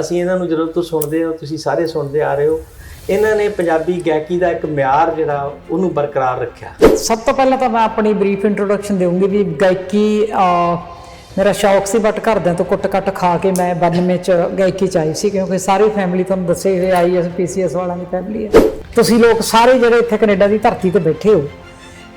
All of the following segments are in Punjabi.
ਅਸੀਂ ਇਹਨਾਂ ਨੂੰ ਜਦੋਂ ਤੋਂ ਸੁਣਦੇ ਹੋ, ਤੁਸੀਂ ਸਾਰੇ ਸੁਣਦੇ ਆ ਰਹੇ ਹੋ, ਇਹਨਾਂ ਨੇ ਪੰਜਾਬੀ ਗਾਇਕੀ ਦਾ ਇੱਕ ਮਿਆਰ ਜਿਹੜਾ, ਉਹਨੂੰ ਬਰਕਰਾਰ ਰੱਖਿਆ। ਸਭ ਤੋਂ ਪਹਿਲਾਂ ਤਾਂ ਮੈਂ ਆਪਣੀ ਬਰੀਫ ਇੰਟਰੋਡਕਸ਼ਨ ਦੇਵਾਂਗੀ ਵੀ ਗਾਇਕੀ ਮੇਰਾ ਸ਼ੌਕ ਸੀ ਬਟ ਘਰਦਿਆਂ ਤੋਂ ਕੁੱਟ-ਕੱਟ ਖਾ ਕੇ ਮੈਂ 92 ਚ ਗਾਇਕੀ ਚ ਆਈ ਸੀ, ਕਿਉਂਕਿ ਸਾਰੀ ਫੈਮਿਲੀ ਤੁਹਾਨੂੰ ਦੱਸੇ ਹੋਏ ਆਈਐਸ ਪੀਸੀਐਸ ਵਾਲਿਆਂ ਦੀ ਫੈਮਿਲੀ ਹੈ। ਤੁਸੀਂ ਲੋਕ ਸਾਰੇ ਜਿਹੜੇ ਇੱਥੇ ਕੈਨੇਡਾ ਦੀ ਧਰਤੀ ਤੇ ਬੈਠੇ ਹੋ,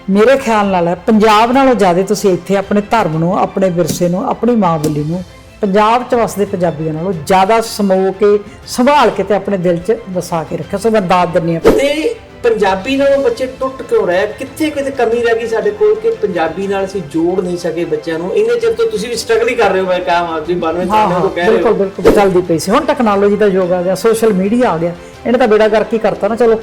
ਮੇਰੇ ਖਿਆਲ ਨਾਲ ਹੈ, ਪੰਜਾਬ ਨਾਲੋਂ ਜ਼ਿਆਦਾ ਤੁਸੀਂ ਇੱਥੇ ਆਪਣੇ ਧਰਮ ਨੂੰ, ਆਪਣੇ ਵਿਰਸੇ ਨੂੰ, ਆਪਣੀ ਮਾਂ ਬੋਲੀ ਨੂੰ ਪੰਜਾਬ ਚ ਵਸਦੇ ਪੰਜਾਬੀਆਂ ਨਾਲੋਂ ਜ਼ਿਆਦਾ ਸਮੋ ਕੇ ਸੰਭਾਲ ਕੇ ਤੇ ਆਪਣੇ ਦਿਲ ਚ ਵਸਾ ਕੇ ਰੱਖਿਆ। ਸੋ ਮੈਂ ਦਾਦ ਦਿੰਨੀ ਹਾਂ। ਤੇ ਪੰਜਾਬੀ ਨਾਲੋਂ ਬੱਚੇ ਟੁੱਟ ਕਿਉਂ ਰਹੇ? ਕਿੱਥੇ ਕਿਤੇ ਕਮੀ ਰਹਿ ਗਈ ਸਾਡੇ ਕੋਲ ਕਿ ਪੰਜਾਬੀ ਨਾਲ ਅਸੀਂ ਜੋੜ ਨਹੀਂ ਸਕੇ ਬੱਚਿਆਂ ਨੂੰ? ਇੰਨੇ ਚਿਰ ਤੋਂ ਤੁਸੀਂ ਵੀ ਸਟਰਗਲ ਹੀ ਕਰ ਰਹੇ ਹੋ ਮੈਂ ਕਹਾਂ ਆਪ ਜੀ 92 ਹਾਂ ਸਾਲਾਂ ਹਾਂ ਤੋਂ ਕਹਿ ਰਹੇ ਬਿਲਕੁਲ ਹੋ। ਬਿਲਕੁਲ ਚੱਲਦੀ ਪਈ ਸੀ। ਹੁਣ ਟੈਕਨੋਲੋਜੀ ਦਾ ਯੁੱਗ ਆ ਗਿਆ ਸੋਸ਼ਲ ਮੀਡੀਆ ਆ ਗਿਆ। ਇਹਨੇ ਤਾਂ ਬੇੜਾ ਗਰਕ ਹੀ ਕਰਤਾ ਨਾ ਚਲੋ।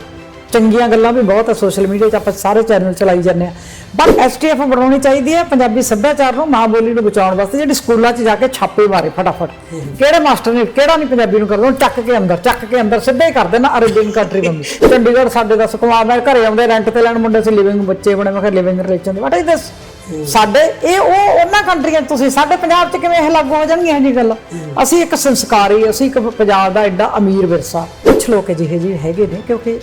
ਚੰਗੀਆਂ ਗੱਲਾਂ ਵੀ ਬਹੁਤ ਆ ਸੋਸ਼ਲ ਮੀਡੀਆ 'ਚ, ਆਪਾਂ ਸਾਰੇ ਚੈਨਲ ਚਲਾਈ ਜਾਂਦੇ ਆ। ਬਟ ਐਸਟੀਐਫ ਬਣਾਉਣੀ ਚਾਹੀਦੀ ਹੈ ਪੰਜਾਬੀ ਸੱਭਿਆਚਾਰ ਨੂੰ ਮਾਂ ਬੋਲੀ ਨੂੰ ਬਚਾਉਣ ਵਾਸਤੇ, ਜਿਹੜੀ ਸਕੂਲਾਂ 'ਚ ਜਾ ਕੇ ਛਾਪੇ ਮਾਰੇ ਫਟਾਫਟ। ਕਿਹੜੇ ਮਾਸਟਰ ਨੇ, ਕਿਹੜਾ ਨਹੀਂ ਪੰਜਾਬੀ ਨੂੰ ਕਰਦਾ ਚੱਕ ਕੇ ਅੰਦਰ, ਚੱਕ ਕੇ ਅੰਦਰ ਸਿੱਧੇ ਕਰ ਦੇਣਾ ਅਰੇਬੀਅਨ ਕੰਟਰੀ ਵਾਂਗੂ ਚੰਡੀਗੜ੍ਹ ਸਾਡੇ ਦਾ ਸੁਕਮਾ ਮੈਂ ਘਰੇ ਆਉਂਦੇ ਰੈਂਟ ਤੇ ਲੈਣ ਮੁੰਡੇ ਸੀ ਲਿਵਿੰਗ ਬੱਚੇ ਬਣੇ, ਮੈਂ ਕਿਹਾ living relation what is this, ਸਾਡੇ, ਇਹ ਉਹ ਉਹਨਾਂ ਕੰਟਰੀਆਂ 'ਚ ਤੁਸੀਂ, ਸਾਡੇ ਪੰਜਾਬ 'ਚ ਕਿਵੇਂ ਇਹ ਲਾਗੂ ਹੋ ਜਾਣਗੀਆਂ ਇਹ ਜੀ ਗੱਲ? ਅਸੀਂ ਇੱਕ ਸੰਸਕਾਰੀ, ਅਸੀਂ ਇੱਕ ਪੰਜਾਬ ਦਾ ਐਡਾ ਅਮੀਰ ਵਿਰਸਾ ਕੁਝ ਲੋਕ ਅਜਿਹੇ ਜਿਹੇ ਹੈਗੇ ਨੇ, ਕਿਉਂਕਿ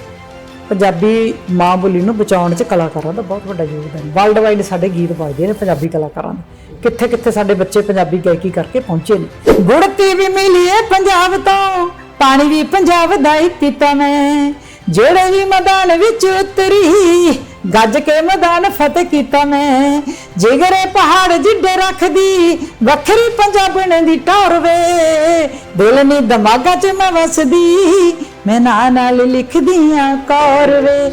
ਪੰਜਾਬੀ ਮਾਂ ਬੋਲੀ ਨੂੰ ਬਚਾਉਣ 'ਚ ਕਲਾਕਾਰਾਂ ਦਾ ਬਹੁਤ ਵੱਡਾ ਯੋਗਦਾਨ। ਵਰਲਡ ਵਾਈਡ ਸਾਡੇ ਗੀਤ ਵੱਜਦੇ ਨੇ ਪੰਜਾਬੀ ਕਲਾਕਾਰਾਂ ਦੇ। ਕਿੱਥੇ ਕਿੱਥੇ ਸਾਡੇ ਬੱਚੇ ਪੰਜਾਬੀ ਗਾਇਕੀ ਕਰਕੇ ਪਹੁੰਚੇ ਨੇ। ਗੁੜਤੀ ਵੀ ਮਿਲੀ ਏ ਪੰਜਾਬ ਤੋਂ, ਪਾਣੀ ਵੀ ਪੰਜਾਬ ਦਾ ਹੀ ਪੀਤਾ ਮੈਂ। ਜਿਹੜੇ ਵੀ ਮੈਦਾਨ ਵਿੱਚ ਉਤਰੀ, ਗੱਜ ਕੇ ਮੈਦਾਨ ਫਤਿਹ ਕੀਤਾ ਮੈਂ। ਜਿਗਰੇ ਪਹਾੜ ਜਿੱਡੇ ਰੱਖਦੀ, ਵੱਖਰੀ ਪੰਜਾਬਣ ਦੀ ਟੌਰ ਵੇ। ਦਿਲ ਨੀ ਦਿਮਾਗਾ 'ਚ ਮੈਂ ਵਸਦੀ, ਮੈਂ ਨਾਂ ਨਾਲ ਲਿਖਦੀਆਂ ਕੌਰ ਵੇ।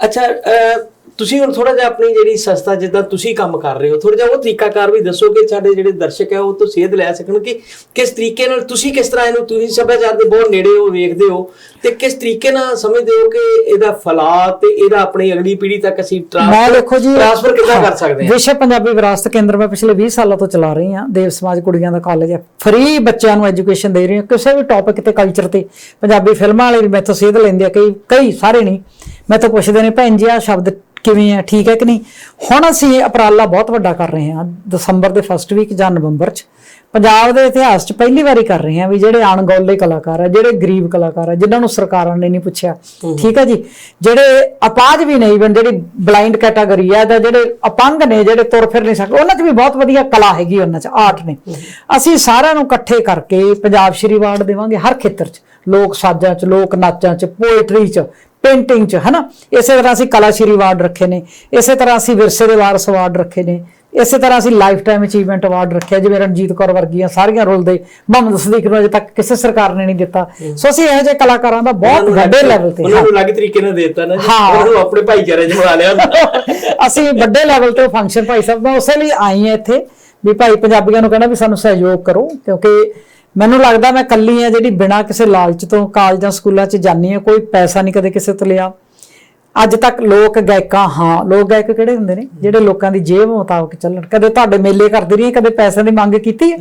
ਅੱਛਾ ਅਹ, ਤੁਸੀਂ ਹੁਣ ਥੋੜਾ ਜਿਹਾ ਆਪਣੀ ਜਿਹੜੀ ਸੰਸਥਾ ਜਿੱਦਾਂ ਤੁਸੀਂ ਕੰਮ ਕਰ ਰਹੇ ਹੋ ਥੋੜਾ ਜਿਹਾ ਉਹ ਤਰੀਕਾਕਾਰ ਵੀ ਦੱਸੋ ਕਿ ਸਾਡੇ ਜਿਹੜੇ ਦਰਸ਼ਕ ਹੈ ਉਹ ਤੋਂ ਸੇਧ ਲੈ ਸਕਣ ਕਿ ਕਿਸ ਤਰੀਕੇ ਨਾਲ ਤੁਸੀਂ ਕਿਸ ਤਰ੍ਹਾਂ ਇਹਨੂੰ ਤੁਸੀਂ ਸੱਭਿਆਚਾਰ ਦੇ ਬਹੁਤ ਨੇੜੇ ਹੋ ਵੇਖਦੇ ਹੋ ਤੇ ਕਿਸ ਤਰੀਕੇ ਨਾਲ ਸਮਝਦੇ ਹੋ ਕਿ ਇਹਦਾ ਫਲਾ ਤੇ ਇਹਦਾ ਆਪਣੀ ਅਗਲੀ ਪੀੜ੍ਹੀ ਤੱਕ ਅਸੀਂ ਟ੍ਰਾਂਸਫਰ ਕਿੱਦਾਂ ਕਰ ਸਕਦੇ ਹਾਂ? ਵਿਸ਼ਵ ਪੰਜਾਬੀ ਵਿਰਾਸਤ ਕੇਂਦਰ ਮੈਂ ਪਿਛਲੇ 20 ਸਾਲਾਂ ਤੋਂ ਚਲਾ ਰਹੀ ਹਾਂ ਦੇਵ ਸਮਾਜ ਕੁੜੀਆਂ ਦਾ ਕਾਲਜ ਹੈ। ਫ੍ਰੀ ਬੱਚਿਆਂ ਨੂੰ ਐਜੂਕੇਸ਼ਨ ਦੇ ਰਹੀ ਹਾਂ। ਕਿਸੇ ਵੀ ਟੌਪਿਕ ਤੇ ਕਲਚਰ ਤੇ ਪੰਜਾਬੀ ਫਿਲਮਾਂ ਵਾਲੇ ਵੀ ਮੈਥੋਂ ਸੇਧ ਲੈਂਦੇ ਆ ਕਈ ਕਈ ਸਾਰੇ ਨਹੀਂ। ਮੈਥੋਂ ਪੁੱਛਦੇ ਨੇ ਭੈਣ ਜੀ ਆ ਸ਼ਬਦ ਕਿਵੇਂ ਆ ਠੀਕ ਹੈ ਕਿ ਨਹੀਂ? ਹੁਣ ਅਸੀਂ ਇਹ ਉਪਰਾਲਾ ਬਹੁਤ ਵੱਡਾ ਕਰ ਰਹੇ ਹਾਂ। ਦਸੰਬਰ ਦੇ ਫਸਟ ਵੀਕ ਜਾਂ ਨਵੰਬਰ ਚ। ਪੰਜਾਬ ਦੇ ਇਤਿਹਾਸ 'ਚ ਪਹਿਲੀ ਵਾਰੀ ਕਰ ਰਹੇ ਹਾਂ ਵੀ ਜਿਹੜੇ ਅਣਗੌਲੇ ਕਲਾਕਾਰ ਆ ਜਿਹੜੇ ਗਰੀਬ ਕਲਾਕਾਰ ਆ ਜਿਨ੍ਹਾਂ ਨੂੰ ਸਰਕਾਰਾਂ ਨੇ ਨਹੀਂ ਪੁੱਛਿਆ। ਠੀਕ ਹੈ ਜੀ? ਜਿਹੜੇ ਅਪਾਜ ਵੀ ਨਹੀਂ ਬਣ ਜਿਹੜੀ ਬਲਾਈਂਡ ਕੈਟਾਗਰੀ ਆ ਦਾ ਜਿਹੜੇ ਅਪੰਗ ਨੇ ਜਿਹੜੇ ਤੁਰ ਫਿਰ ਨਹੀਂ ਸਕਦੇ ਉਹਨਾਂ 'ਚ ਵੀ ਬਹੁਤ ਵਧੀਆ ਕਲਾ ਹੈਗੀ ਉਹਨਾਂ 'ਚ ਆਰਟ ਨੇ। ਅਸੀਂ ਸਾਰਿਆਂ ਨੂੰ ਇਕੱਠੇ ਕਰਕੇ ਪੰਜਾਬ ਸ਼੍ਰੀ ਅਵਾਰਡ ਦੇਵਾਂਗੇ ਹਰ ਖੇਤਰ 'ਚ। ਲੋਕ ਸਾਜ਼ਾਂ 'ਚ ਲੋਕ ਨਾਚਾਂ 'ਚ ਪੋਇਟਰੀ 'ਚ ਪੇਂਟਿੰਗ 'ਚ ਹਨਾ? ਇਸੇ ਤਰ੍ਹਾਂ ਅਸੀਂ ਕਲਾ ਸ਼੍ਰੀ ਅਵਾਰਡ ਰੱਖੇ ਨੇ ਇਸੇ ਤਰ੍ਹਾਂ ਅਸੀਂ ਵਿਰਸੇ ਦੇ ਵਾਰਸ ਅਵਾਰਡ ਰੱਖੇ ਨੇ ਇਸੇ ਤਰ੍ਹਾਂ ਅਸੀਂ ਲਾਈਫ ਟਾਈਮ ਅਚੀਵਮੈਂਟ ਅਵਾਰਡ ਰੱਖਿਆ ਜਿਵੇਂ ਰਣਜੀਤ ਕੌਰ ਵਰਗੀਆਂ ਸਾਰੀਆਂ ਰੁਲਦੇ ਮੁਹੰਮਦ ਸਦੀਕ ਨੂੰ ਅਜੇ ਤੱਕ ਕਿਸੇ ਸਰਕਾਰ ਨੇ ਨਹੀਂ ਦਿੱਤਾ। ਸੋ ਅਸੀਂ ਇਹੋ ਜਿਹੇ ਕਲਾਕਾਰਾਂ ਦਾ ਬਹੁਤ ਵੱਡੇ ਲੈਵਲ ਤੇ ਉਹਨਾਂ ਨੂੰ ਅਲੱਗ ਤਰੀਕੇ ਨਾਲ ਦੇ ਦਿੱਤਾ ਨਾ। ਉਹਨਾਂ ਆਪਣੇ ਭਾਈਚਾਰੇ ਬਣਾ ਲਿਆ। ਅਸੀਂ ਵੱਡੇ ਲੈਵਲ ਤੇ ਫੰਕਸ਼ਨ ਭਾਈ ਸਾਹਿਬ ਮੈਂ ਉਸੇ ਲਈ ਆਈ ਹਾਂ ਇੱਥੇ ਵੀ ਭਾਈ ਪੰਜਾਬੀਆਂ ਨੂੰ ਕਹਿਣਾ ਵੀ ਸਾਨੂੰ ਸਹਿਯੋਗ ਕਰੋ ਕਿਉਂਕਿ ਮੈਨੂੰ ਲੱਗਦਾ ਮੈਂ ਕੱਲੀ ਆ ਜਿਹੜੀ ਬਿਨਾਂ ਕਿਸੇ ਲਾਲਚ ਤੋਂ ਕਾਲਜਾਂ ਸਕੂਲਾਂ 'ਚ ਜਾਨੀ ਆ ਕੋਈ ਪੈਸਾ ਨਹੀਂ ਕਦੇ ਕਿਸੇ ਤੋਂ ਲਿਆ। ਅੱਜ ਤੱਕ ਲੋਕ ਗਾਇਕਾਂ ਹਾਂ ਲੋਕ ਗਾਇਕ ਕਿਹੜੇ ਹੁੰਦੇ ਨੇ? ਜਿਹੜੇ ਲੋਕਾਂ ਦੀ ਜੇਬ ਮੁਤਾਬਕ ਚੱਲਣ। ਕਦੇ ਤੁਹਾਡੇ ਮੇਲੇ ਕਰਦੇ ਰਹੀ ਕਦੇ ਪੈਸਿਆਂ ਦੀ ਮੰਗ ਕੀਤੀ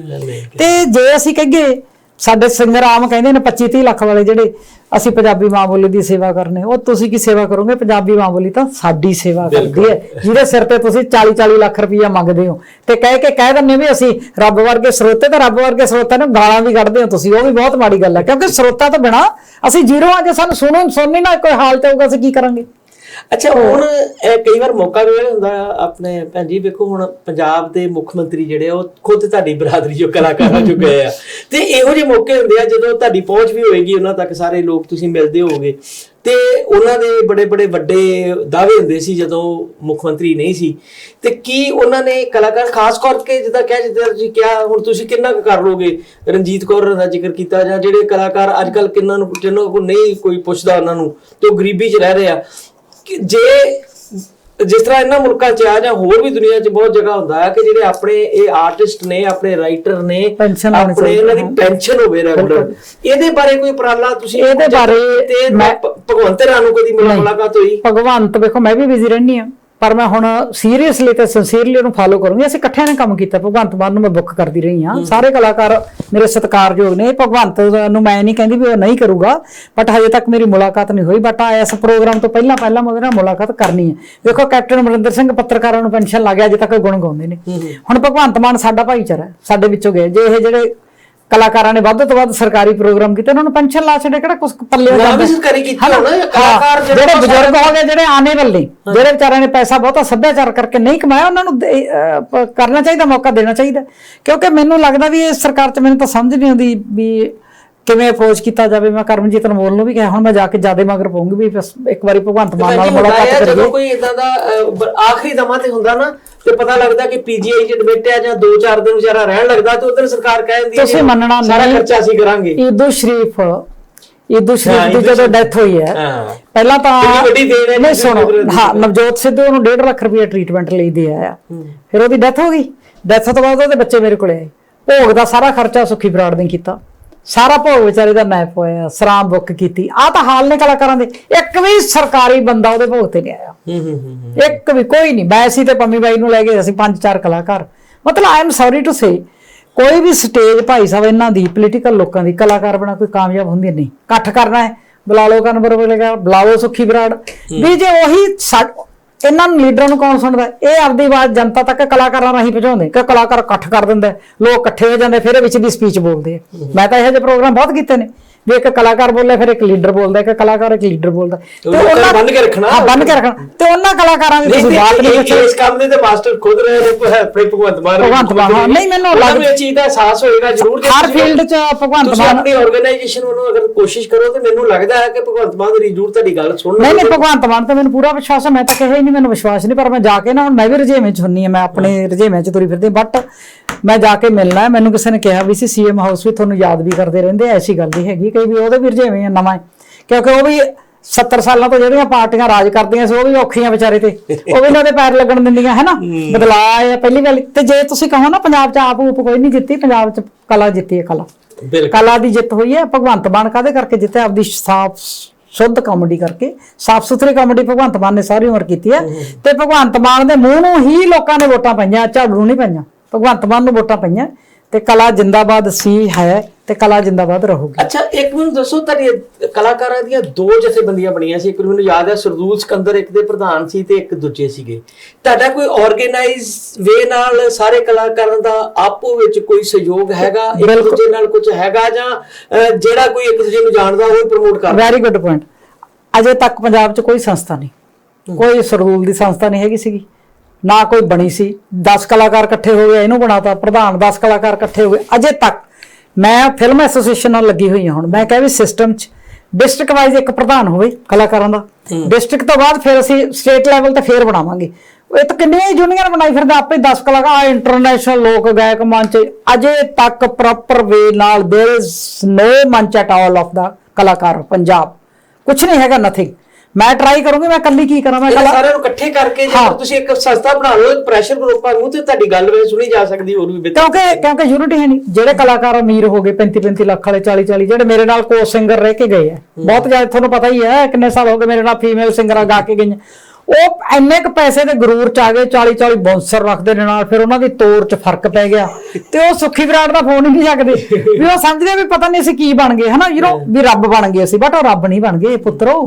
ਤੇ ਜੇ ਅਸੀਂ ਕਹੀਏ ਸਾਡੇ ਸਿੰਗਰ ਆਮ ਕਹਿੰਦੇ ਨੇ 25 30 ਲੱਖ ਵਾਲੇ ਜਿਹੜੇ ਅਸੀਂ ਪੰਜਾਬੀ ਮਾਂ ਬੋਲੀ ਦੀ ਸੇਵਾ ਕਰਨੇ ਉਹ ਤੁਸੀਂ ਕੀ ਸੇਵਾ ਕਰੋਗੇ? ਪੰਜਾਬੀ ਮਾਂ ਬੋਲੀ ਤਾਂ ਸਾਡੀ ਸੇਵਾ ਕਰਦੀ ਹੈ ਜਿਹਦੇ ਸਿਰ ਤੇ ਤੁਸੀਂ 40 40 ਲੱਖ ਰੁਪਈਆ ਮੰਗਦੇ ਹੋ। ਤੇ ਕਹਿ ਕੇ ਕਹਿ ਦਿੰਦੇ ਵੀ ਅਸੀਂ ਰੱਬ ਵਰਗੇ ਸਰੋਤੇ ਤੇ ਰੱਬ ਵਰਗੇ ਸਰੋਤਿਆਂ ਨੂੰ ਗਾਲਾਂ ਵੀ ਕੱਢਦੇ ਹੋ ਤੁਸੀਂ ਉਹ ਵੀ ਬਹੁਤ ਮਾੜੀ ਗੱਲ ਹੈ ਕਿਉਂਕਿ ਸਰੋਤਾ ਤੋਂ ਬਿਨਾ ਅਸੀਂ ਜ਼ੀਰੋ ਆ ਜੇ ਸਾਨੂੰ ਸੁਣੋ ਸੁਣਨੀ ਨਾ ਕੋਈ ਹਾਲ ਤੇ ਹੋਊਗਾ ਅਸੀਂ ਕੀ ਕਰਾਂਗੇ? ਅੱਛਾ ਹੁਣ ਇਹ ਕਈ ਵਾਰ ਮੌਕਾ ਵੀ ਹੁੰਦਾ ਆਪਣੇ ਭੈਣ ਜੀ ਵੇਖੋ ਹੁਣ ਪੰਜਾਬ ਦੇ ਮੁੱਖ ਮੰਤਰੀ ਜਿਹੜੇ ਆ ਉਹ ਖੁਦ ਤੁਹਾਡੀ ਬਰਾਦਰੀ ਜੋ ਕਲਾਕਾਰਾਂ ਚੋਂ ਗਏ ਆ। ਤੇ ਇਹੋ ਜਿਹੇ ਮੌਕੇ ਹੁੰਦੇ ਆ ਜਦੋਂ ਤੁਹਾਡੀ ਪਹੁੰਚ ਵੀ ਹੋਏਗੀ ਉਹਨਾਂ ਤੱਕ ਸਾਰੇ ਲੋਕ ਤੁਸੀਂ ਮਿਲਦੇ ਹੋਵੋਗੇ। ਤੇ ਉਹਨਾਂ ਦੇ ਬੜੇ ਬੜੇ ਵੱਡੇ ਦਾਅਵੇ ਹੁੰਦੇ ਸੀ ਜਦੋਂ ਮੁੱਖ ਮੰਤਰੀ ਨਹੀਂ ਸੀ। ਤੇ ਕੀ ਉਹਨਾਂ ਨੇ ਕਲਾਕਾਰ ਖਾਸ ਕਰਕੇ ਜਿੱਦਾਂ ਕਹਿ ਜਿੱਦਾਂ ਤੁਸੀਂ ਕਿਹਾ ਹੁਣ ਤੁਸੀਂ ਕਿੰਨਾ ਕੁ ਕਰ ਲੋਗੇ? ਰਣਜੀਤ ਕੌਰ ਦਾ ਜ਼ਿਕਰ ਕੀਤਾ ਜਾਂ ਜਿਹੜੇ ਕਲਾਕਾਰ ਅੱਜ ਕੱਲ ਕਿੰਨਾਂ ਨੂੰ ਜਿੰਨਾਂ ਕੋ ਨਹੀਂ ਕੋਈ ਪੁੱਛਦਾ ਉਹਨਾਂ ਨੂੰ ਤੇ ਉਹ ਗਰੀਬੀ 'ਚ ਰਹਿ ਰਹੇ ਆ। ਕਿ ਜੇ ਜਿਸ ਤਰ੍ਹਾਂ ਇਹਨਾਂ ਮੁਲਕਾਂ 'ਚ ਆ ਜਾਂ ਹੋਰ ਵੀ ਦੁਨੀਆ 'ਚ ਬਹੁਤ ਜਗ੍ਹਾ ਹੁੰਦਾ ਹੈ ਕਿ ਜਿਹੜੇ ਆਪਣੇ ਇਹ ਆਰਟਿਸਟ ਨੇ ਆਪਣੇ ਰਾਈਟਰ ਨੇ ਆਪਣੇ ਇਹਨਾਂ ਦੀ ਪੈਨਸ਼ਨ ਹੋਵੇ ਰੈਗੂਲਰ ਇਹਦੇ ਬਾਰੇ ਕੋਈ ਉਪਰਾਲਾ ਤੁਸੀਂ ਇਹਦੇ ਬਾਰੇ ਤੇ ਭਗਵੰਤ ਨੂੰ ਕਦੀ ਮੁਲਾ- ਮੁਲਾਕਾਤ ਹੋਈ? ਭਗਵੰਤ ਵੇਖੋ ਮੈਂ ਵੀ ਬਿਜ਼ੀ ਰਹਿੰਦੀ ਆ ਪਰ ਮੈਂ ਹੁਣ ਸੀਰੀਅਸਲੀ ਤੇ ਸਿੰਸੀਅਰਲੀ ਉਹਨੂੰ ਫਾਲੋ ਕਰੂੰਗੀ। ਅਸੀਂ ਇਕੱਠਿਆਂ ਨੇ ਕੰਮ ਕੀਤਾ ਭਗਵੰਤ ਮਾਨ ਨੂੰ ਮੈਂ ਬੁੱਕ ਕਰਦੀ ਰਹੀ ਹਾਂ। ਸਾਰੇ ਕਲਾਕਾਰ ਮੇਰੇ ਸਤਿਕਾਰਯੋਗ ਨੇ। ਭਗਵੰਤ ਨੂੰ ਮੈਂ ਨਹੀਂ ਕਹਿੰਦੀ ਵੀ ਉਹ ਨਹੀਂ ਕਰੂਗਾ ਬਟ ਹਜੇ ਤੱਕ ਮੇਰੀ ਮੁਲਾਕਾਤ ਨਹੀਂ ਹੋਈ। ਬਟ ਇਸ ਪ੍ਰੋਗਰਾਮ ਤੋਂ ਪਹਿਲਾਂ ਪਹਿਲਾਂ ਮੈਂ ਨਾਲ ਮੁਲਾਕਾਤ ਕਰਨੀ ਹੈ। ਵੇਖੋ ਕੈਪਟਨ ਅਮਰਿੰਦਰ ਸਿੰਘ ਪੱਤਰਕਾਰਾਂ ਨੂੰ ਪੈਨਸ਼ਨ ਲੱਗ ਗਿਆ ਅਜੇ ਤੱਕ ਗੁਣ ਗਾਉਂਦੇ ਨੇ। ਹੁਣ ਭਗਵੰਤ ਮਾਨ ਸਾਡਾ ਭਾਈਚਾਰਾ ਸਾਡੇ ਵਿੱਚੋਂ ਗਏ। ਜੇ ਇਹ ਜਿਹੜੇ ਕਲਾਕਾਰਾਂ ਨੇ ਵੱਧ ਤੋਂ ਵੱਧ ਸਰਕਾਰੀ ਪ੍ਰੋਗਰਾਮ ਕੀਤੇ ਉਹਨਾਂ ਨੂੰ ਪੈਨਸ਼ਨ ਲਾ ਛੱਡੇ ਕਿਹੜਾ ਕੁਝ ਪੱਲੇ ਨਾ ਜਾਂਦਾ ਸਰਕਾਰੀ ਕੀਤੀ? ਹੋਣਾ, ਹਾਂ, ਕਲਾਕਾਰ ਜਿਹੜੇ ਬਜ਼ੁਰਗ ਹੋ ਗਏ ਜਿਹੜੇ ਆਨੇ ਵਾਲੇ ਜਿਹੜੇ ਵਿਚਾਰਿਆਂ ਨੇ ਪੈਸਾ ਬਹੁਤਾ ਸੱਭਿਆਚਾਰ ਕਰਕੇ ਨਹੀਂ ਕਮਾਇਆ ਉਹਨਾਂ ਨੂੰ ਕਰਨਾ ਚਾਹੀਦਾ ਮੌਕਾ ਦੇਣਾ ਚਾਹੀਦਾ ਕਿਉਂਕਿ ਮੈਨੂੰ ਲੱਗਦਾ ਵੀ ਇਹ ਸਰਕਾਰ 'ਚ ਮੈਨੂੰ ਤਾਂ ਸਮਝ ਨਹੀਂ ਆਉਂਦੀ ਵੀ ਕਿਵੇਂ ਅਪਰੋਚ ਕੀਤਾ ਜਾਵੇ? ਮੈਂ ਕਰਮਜੀਤ ਅਨਮੋਲ ਨੂੰ ਵੀ ਕਿਹਾ ਹੁਣ ਮੈਂ ਜਾ ਕੇ ਜਿਆਦੇ ਮਗਰ ਪਾਉਂਗੀ ਵੀ ਇੱਕ ਵਾਰੀ ਭਗਵੰਤ ਮਾਨ ਨਾਲ ਮੁਲਾਕਾਤ ਹੈ, ਜਦੋਂ ਕਰੀਏ। ਕੋਈ ਇਦਾਂ ਦਾ ਆਖਰੀ ਦਮਾਂ ਤੇ ਹੁੰਦਾ ਨਾ ਤੇ ਪਤਾ ਲੱਗਦਾ ਕਿ ਪੀਜੀਆਈ ਚ ਐਡਮਿਟ ਹੈ ਜਾਂ 2-4 ਦਿਨ ਵਿਚਾਰਾ ਰਹਿਣ ਲੱਗਦਾ ਤੇ ਉਧਰ ਸਰਕਾਰ ਕਹਿ ਦਿੰਦੀ ਹੈ ਤੁਸੀਂ ਮੰਨਣਾ ਸਾਰਾ। ਖਰਚਾ ਅਸੀਂ ਕਰਾਂਗੇ। ਈਦੂ ਸ਼ਰੀਫ ਹਾਂ, ਸ਼ਰੀਫ ਦੀ ਜਦੋਂ ਡੈਥ ਹੋਈ ਹੈ ਪਹਿਲਾਂ ਤਾਂ ਵੱਡੀ ਦੇਣ ਹੈ ਨਹੀਂ ਸੁਣੋ ਹਾਂ। ਨਵਜੋਤ ਸਿੱਧੂ ਨੂੰ 1.5 ਲੱਖ ਰੁਪਏ ਟ੍ਰੀਟਮੈਂਟ ਲਈ ਦੇ ਆਇਆ। ਫਿਰ ਉਹਦੀ ਡੈਥ ਹੋ ਗਈ। ਡੈਥ ਤੋਂ ਬਾਅਦ ਉਹਦੇ ਬੱਚੇ ਮੇਰੇ ਕੋਲੇ ਆਏ। ਭੋਗ ਦਾ ਸਾਰਾ ਖਰਚਾ ਸੁਖੀ ਬਰਾੜ ਨੇ ਕੀਤਾ। ਸਾਰਾ ਭੋਗ ਵਿਚਾਰੇ ਦਾ ਮੈਂ ਪੋਇਆ ਸਰਾਮ ਬੁੱਕ ਕੀਤੀ। ਆ ਤਾਂ ਹਾਲ ਨੇ ਕਲਾਕਾਰਾਂ ਦੇ। ਇੱਕ ਵੀ ਸਰਕਾਰੀ ਬੰਦਾ ਉਹਦੇ ਭੋਗ ਤੇ ਨਹੀਂ ਆਇਆ। ਹੂੰ ਹੂੰ ਹੂੰ ਇੱਕ ਵੀ ਕੋਈ ਨਹੀਂ। ਮੈਂ ਸੀ ਤੇ ਪੰਮੀ ਬਾਈ ਨੂੰ ਲੈ ਕੇ ਅਸੀਂ ਪੰਜ ਚਾਰ ਕਲਾਕਾਰ। ਮਤਲਬ I am sorry to say ਕੋਈ ਵੀ ਸਟੇਜ ਭਾਈ ਸਾਹਿਬ ਇਹਨਾਂ ਦੀ ਪੋਲੀਟੀਕਲ ਲੋਕਾਂ ਦੀ ਕਲਾਕਾਰ ਬਣਾ ਕੋਈ ਕਾਮਯਾਬ ਹੁੰਦੀ ਨਹੀਂ। ਇਕੱਠ ਕਰਨਾ ਹੈ। ਬੁਲਾ ਲਓ ਕਨਵਰ ਬੋਲੇਗਾ ਬੁਲਾਓ ਸੁਖੀ ਬਰਾੜ ਵੀ ਜੇ ਉਹੀ ਇਹਨਾਂ ਨੂੰ ਲੀਡਰਾਂ ਨੂੰ ਕੌਣ ਸੁਣਦਾ? ਇਹ ਆਪਦੀ ਆਵਾਜ਼ ਜਨਤਾ ਤੱਕ ਕਲਾਕਾਰਾਂ ਰਾਹੀਂ ਪਹੁੰਚਾਉਂਦੇ ਕਿ ਕਲਾਕਾਰ ਇਕੱਠ ਕਰ ਦਿੰਦਾ ਲੋਕ ਇਕੱਠੇ ਹੋ ਜਾਂਦੇ ਫਿਰ ਇਹ ਵਿੱਚ ਦੀ ਸਪੀਚ ਬੋਲਦੇ ਮੈਂ ਤਾਂ ਇਹੋ ਜਿਹੇ ਪ੍ਰੋਗਰਾਮ ਬਹੁਤ ਕੀਤੇ ਨੇ। ਵੀ ਇੱਕ ਕਲਾਕਾਰ ਬੋਲੇ ਫਿਰ ਇੱਕ ਲੀਡਰ ਬੋਲਦਾ ਇੱਕ ਕਲਾਕਾਰ ਇੱਕ ਲੀਡਰ ਬੋਲਦਾ। ਤੇ ਲੋਕਾਂ ਨੂੰ ਬੰਨ੍ਹ ਕੇ ਰੱਖਣਾ। ਹਾਂ ਬੰਨ ਕੇ ਰੱਖਣਾ। ਤੇ ਉਹਨਾਂ ਕਲਾਕਾਰਾਂ ਦੀ ਤੁਸੀਂ ਬਾਤ ਨਹੀਂ ਪੁੱਛੀ। ਇਸ ਕੰਮ ਦੇ ਤੇ ਮਾਸਟਰ ਖੁਦ ਰਹੇ ਨੇ ਭਗਵੰਤ ਮਾਨ ਭਗਵੰਤ ਮਾਨ, ਨਹੀਂ, ਮੈਨੂੰ ਉਹਨਾਂ ਲੱਗ- ਨੂੰ ਇਹ ਚੀਜ਼ ਦਾ ਅਹਿਸਾਸ ਹੋਏਗਾ ਜ਼ਰੂਰ ਹਰ ਤੁਸੀਂ- ਫੀਲਡ 'ਚ ਭਗਵੰਤ ਤੁਸੀਂ ਮਾਨ ਆਪਣੀ ਆਰਗੇਨਾਈਜੇਸ਼ਨ ਵੱਲੋਂ ਅਗਰ ਕੋਸ਼ਿਸ਼ ਕਰੋ ਤੇ ਮੈਨੂੰ ਲੱਗਦਾ ਹੈ ਕਿ ਭਗਵੰਤ ਮਾਨ ਦੀ ਜ਼ਰੂਰ ਤੁਹਾਡੀ ਗੱਲ ਸੁਣਨ ਨਹੀਂ ਨਹੀਂ ਭਗਵੰਤ ਮਾਨ ਤੇ ਮੈਨੂੰ ਪੂਰਾ ਵਿਸ਼ਵਾਸ ਹੈ ਮੈਂ ਤਾਂ ਕਿਹਾ ਹੀ ਨਹੀਂ ਮੈਨੂੰ ਵਿਸ਼ਵਾਸ ਨਹੀਂ ਪਰ ਮੈਂ ਜਾ ਕੇ ਨਾ ਹੁਣ ਮੈਂ ਵੀ ਰਜੇਵੇਂ ਚ ਹੁੰਨੀ ਆ ਮੈਂ ਆਪਣੇ ਰਜੇਵੇਂ ਚ ਤੁਰੀ ਫਿਰਦੀ ਬਟ ਮੈਂ ਜਾ ਕੇ ਮਿਲਣਾ ਹੈ। ਮੈਨੂੰ ਕਿਸੇ ਨੇ ਕਿਹਾ ਵੀ ਸੀ ਸੀਐਮ ਹਾਊਸ ਵੀ ਤੁਹਾਨੂੰ ਯਾਦ ਵੀ ਕਰਦੇ ਰਹਿੰਦੇ ਐਸੀ ਗੱਲ ਨਹੀਂ ਹੈਗੀ। ਕਈ ਵੀ ਉਹਦੇ ਵੀ ਰਜੇਵੇਂ ਆ ਨਵਾਂ ਹੈ। ਕਿਉਂਕਿ ਉਹ ਵੀ 70 ਸਾਲਾਂ ਤੋਂ ਜਿਹੜੀਆਂ ਪਾਰਟੀਆਂ ਰਾਜ ਕਰਦੀਆਂ ਸੀ ਉਹ ਵੀ ਔਖੀਆਂ ਵਿਚਾਰੇ ਤੇ। ਉਹ ਵੀ ਨਾ ਉਹਦੇ ਪੈਰ ਲੱਗਣ ਦਿੰਦੀਆਂ ਹੈ ਨਾ? ਬਦਲਾਅ ਆ ਪਹਿਲੀ ਗੱਲ। ਤੇ ਜੇ ਤੁਸੀਂ ਕਹੋ ਨਾ ਪੰਜਾਬ ਚ ਆਪ ਉਪ ਕੋਈ ਨਹੀਂ ਜਿੱਤੀ ਪੰਜਾਬ ਚ ਕਲਾ ਜਿੱਤੀ ਹੈ ਕਲਾ। ਕਲਾ ਦੀ ਜਿੱਤ ਹੋਈ ਹੈ ਭਗਵੰਤ ਮਾਨ ਕਾਦੇ ਕਰਕੇ ਜਿੱਤਿਆ? ਆਪਦੀ ਸਾਫ਼ ਸ਼ੁੱਧ ਕਾਮੇਡੀ ਕਰਕੇ। ਸਾਫ਼ ਸੁਥਰੀ ਕਾਮੇਡੀ ਭਗਵੰਤ ਮਾਨ ਨੇ ਸਾਰੀ ਉਮਰ ਕੀਤੀ ਹੈ। ਤੇ ਭਗਵੰਤ ਮਾਨ ਦੇ ਮੂੰਹ ਨੂੰ ਹੀ ਲੋਕਾਂ ਨੇ ਵੋਟਾਂ ਪਾਈਆਂ ਝਾੜੂ ਨੂੰ ਨਹੀਂ ਪਾਈਆਂ। ਭਗਵੰਤ ਮਾਨ ਨੂੰ ਵੋਟਾਂ ਪਈਆਂ। ਤੇ ਕਲਾ ਜਿੰਦਾਬਾਦ ਸੀ ਹੈ। ਤੇ ਕਲਾ ਜਿੰਦਾਬਾਦ ਰਹੂਗੀ। ਅੱਛਾ ਇੱਕ ਮੈਨੂੰ ਦੱਸੋ ਤੁਹਾਡੀ ਕਲਾਕਾਰਾਂ ਦੀਆਂ ਦੋ ਜਥੇਬੰਦੀਆਂ ਬਣੀਆਂ ਸੀ ਇੱਕ ਮੈਨੂੰ ਯਾਦ ਹੈ ਸਰਦੂਲ ਸਿਕੰਦਰ ਇੱਕ ਦੇ ਪ੍ਰਧਾਨ ਸੀ ਤੇ ਇੱਕ ਦੂਜੇ ਸੀਗੇ। ਤੁਹਾਡਾ ਕੋਈ ਆਰਗੇਨਾਈਜ਼ ਵੇ ਨਾਲ ਸਾਰੇ ਕਲਾਕਾਰਾਂ ਦਾ ਆਪੋ ਵਿੱਚ ਕੋਈ ਸਹਿਯੋਗ ਹੈਗਾ? ਇੱਕ। ਦੂਜੇ ਨਾਲ ਕੁਝ ਹੈਗਾ ਜਾਂ ਜਿਹੜਾ ਕੋਈ ਇੱਕ ਦੂਜੇ ਨੂੰ ਜਾਣਦਾ ਉਹ ਪ੍ਰਮੋਟ ਕਰਦਾ? ਵੈਰੀ ਗੁੱਡ ਪੁਆਇੰਟ ਅਜੇ ਤੱਕ ਪੰਜਾਬ 'ਚ ਕੋਈ ਸੰਸਥਾ ਨਹੀਂ। ਕੋਈ ਸਰਦੂਲ ਦੀ ਸੰਸਥਾ ਨਹੀਂ ਹੈਗੀ ਸੀਗੀ। ਨਾ ਕੋਈ ਬਣੀ ਸੀ। 10 ਕਲਾਕਾਰ ਇਕੱਠੇ ਹੋ ਗਏ ਇਹਨੂੰ ਬਣਾਤਾ। ਪ੍ਰਧਾਨ 10 ਕਲਾਕਾਰ ਇਕੱਠੇ ਹੋ ਗਏ। ਅਜੇ ਤੱਕ ਮੈਂ ਫਿਲਮ ਐਸੋਸੀਏਸ਼ਨ ਨਾਲ ਲੱਗੀ ਹੋਈ ਹਾਂ ਹੁਣ ਮੈਂ ਕਿਹਾ ਵੀ ਸਿਸਟਮ 'ਚ ਡਿਸਟ੍ਰਿਕਟ ਵਾਈਜ਼ ਇੱਕ ਪ੍ਰਧਾਨ ਹੋਵੇ ਕਲਾਕਾਰਾਂ ਦਾ ਡਿਸਟ੍ਰਿਕਟ ਤੋਂ ਬਾਅਦ ਫਿਰ ਅਸੀਂ ਸਟੇਟ ਲੈਵਲ ਤੇ ਫੇਰ ਬਣਾਵਾਂਗੇ ਇਹ ਤਾਂ ਕਿੰਨੀਆਂ ਹੀ ਯੂਨੀਅਨ ਬਣਾਈ ਫਿਰਦੇ ਆਪੇ 10 ਕਲਾਕਾਰ ਇੰਟਰਨੈਸ਼ਨਲ ਲੋਕ ਗਾਇਕ ਮੰਚ ਅਜੇ ਤੱਕ ਪ੍ਰੋਪਰ ਵੇ ਨਾਲ देयर इज नो ਮੰਚ ਐਟ ਆਲ ਆਫ ਦਾ ਕਲਾਕਾਰ ਪੰਜਾਬ ਕੁਝ ਨਹੀਂ ਹੈਗਾ ਨਥਿੰਗ ਮੈਂ ਟਰਾਈ ਕਰੂੰਗੀ ਮੈਂ ਕੱਲੀ ਕੀ ਕਰਾਂ? ਮੈਂ ਕਲਾ ਸਾਰਿਆਂ ਨੂੰ ਇਕੱਠੇ ਕਰਕੇ ਜੇ ਹਾਂ। ਤੁਸੀਂ ਇੱਕ ਸੰਸਥਾ ਬਣਾ ਲਓ ਇੱਕ ਪ੍ਰੈਸ਼ਰ ਗਰੁੱਪ ਵਾਂਗੂ ਤੇ ਤੁਹਾਡੀ ਗੱਲ ਵੇ ਸੁਣੀ ਜਾ ਸਕਦੀ ਹੋਰ ਵੀ ਬਿਹਤਰ ਕਿਉਂਕਿ ਕਿਉਂਕਿ ਯੂਨਿਟੀ ਹੈ ਨਹੀਂ। ਜਿਹੜੇ ਕਲਾਕਾਰ ਅਮੀਰ ਹੋ ਗਏ 35 35 ਲੱਖ ਵਾਲੇ 40 40 ਜਿਹੜੇ ਮੇਰੇ ਨਾਲ ਕੋ ਸਿੰਗਰ ਰਹਿ ਕੇ ਗਏ ਆ ਬਹੁਤ ਜ਼ਿਆਦਾ ਤੁਹਾਨੂੰ ਪਤਾ ਹੀ ਹੈ ਕਿੰਨੇ ਸਾਲ ਹੋ ਗਏ ਮੇਰੇ ਨਾਲ ਫੀਮੇਲ ਸਿੰਗਰਾਂ ਗਾ ਕੇ ਗਈਆਂ। ਉਹ ਇੰਨੇ ਕ ਪੈਸੇ ਦੇ ਗਰੂਰ ਚ ਆ ਗਏ 40 40 ਬੌਂਸਰ ਰੱਖਦੇ ਨੇ ਨਾਲ ਫਿਰ ਉਹਨਾਂ ਦੀ ਤੋਰ ਚ ਫ਼ਰਕ ਪੈ ਗਿਆ। ਤੇ ਉਹ ਸੁੱਖੀ ਵਿਰਾਟ ਦਾ ਫੋਨ ਹੀ ਨਹੀਂ ਚੱਕਦੇ ਵੀ ਉਹ ਸਮਝਦੇ ਵੀ ਪਤਾ ਨਹੀਂ ਅਸੀਂ ਕੀ ਬਣ ਗਏ ਹਨਾ? ਯੂ نو ਵੀ ਰੱਬ ਬਣ ਗਏ ਅਸੀਂ ਬਟ ਉਹ ਰੱਬ ਨਹੀਂ ਬਣ ਗਏ ਪੁੱਤਰੋ।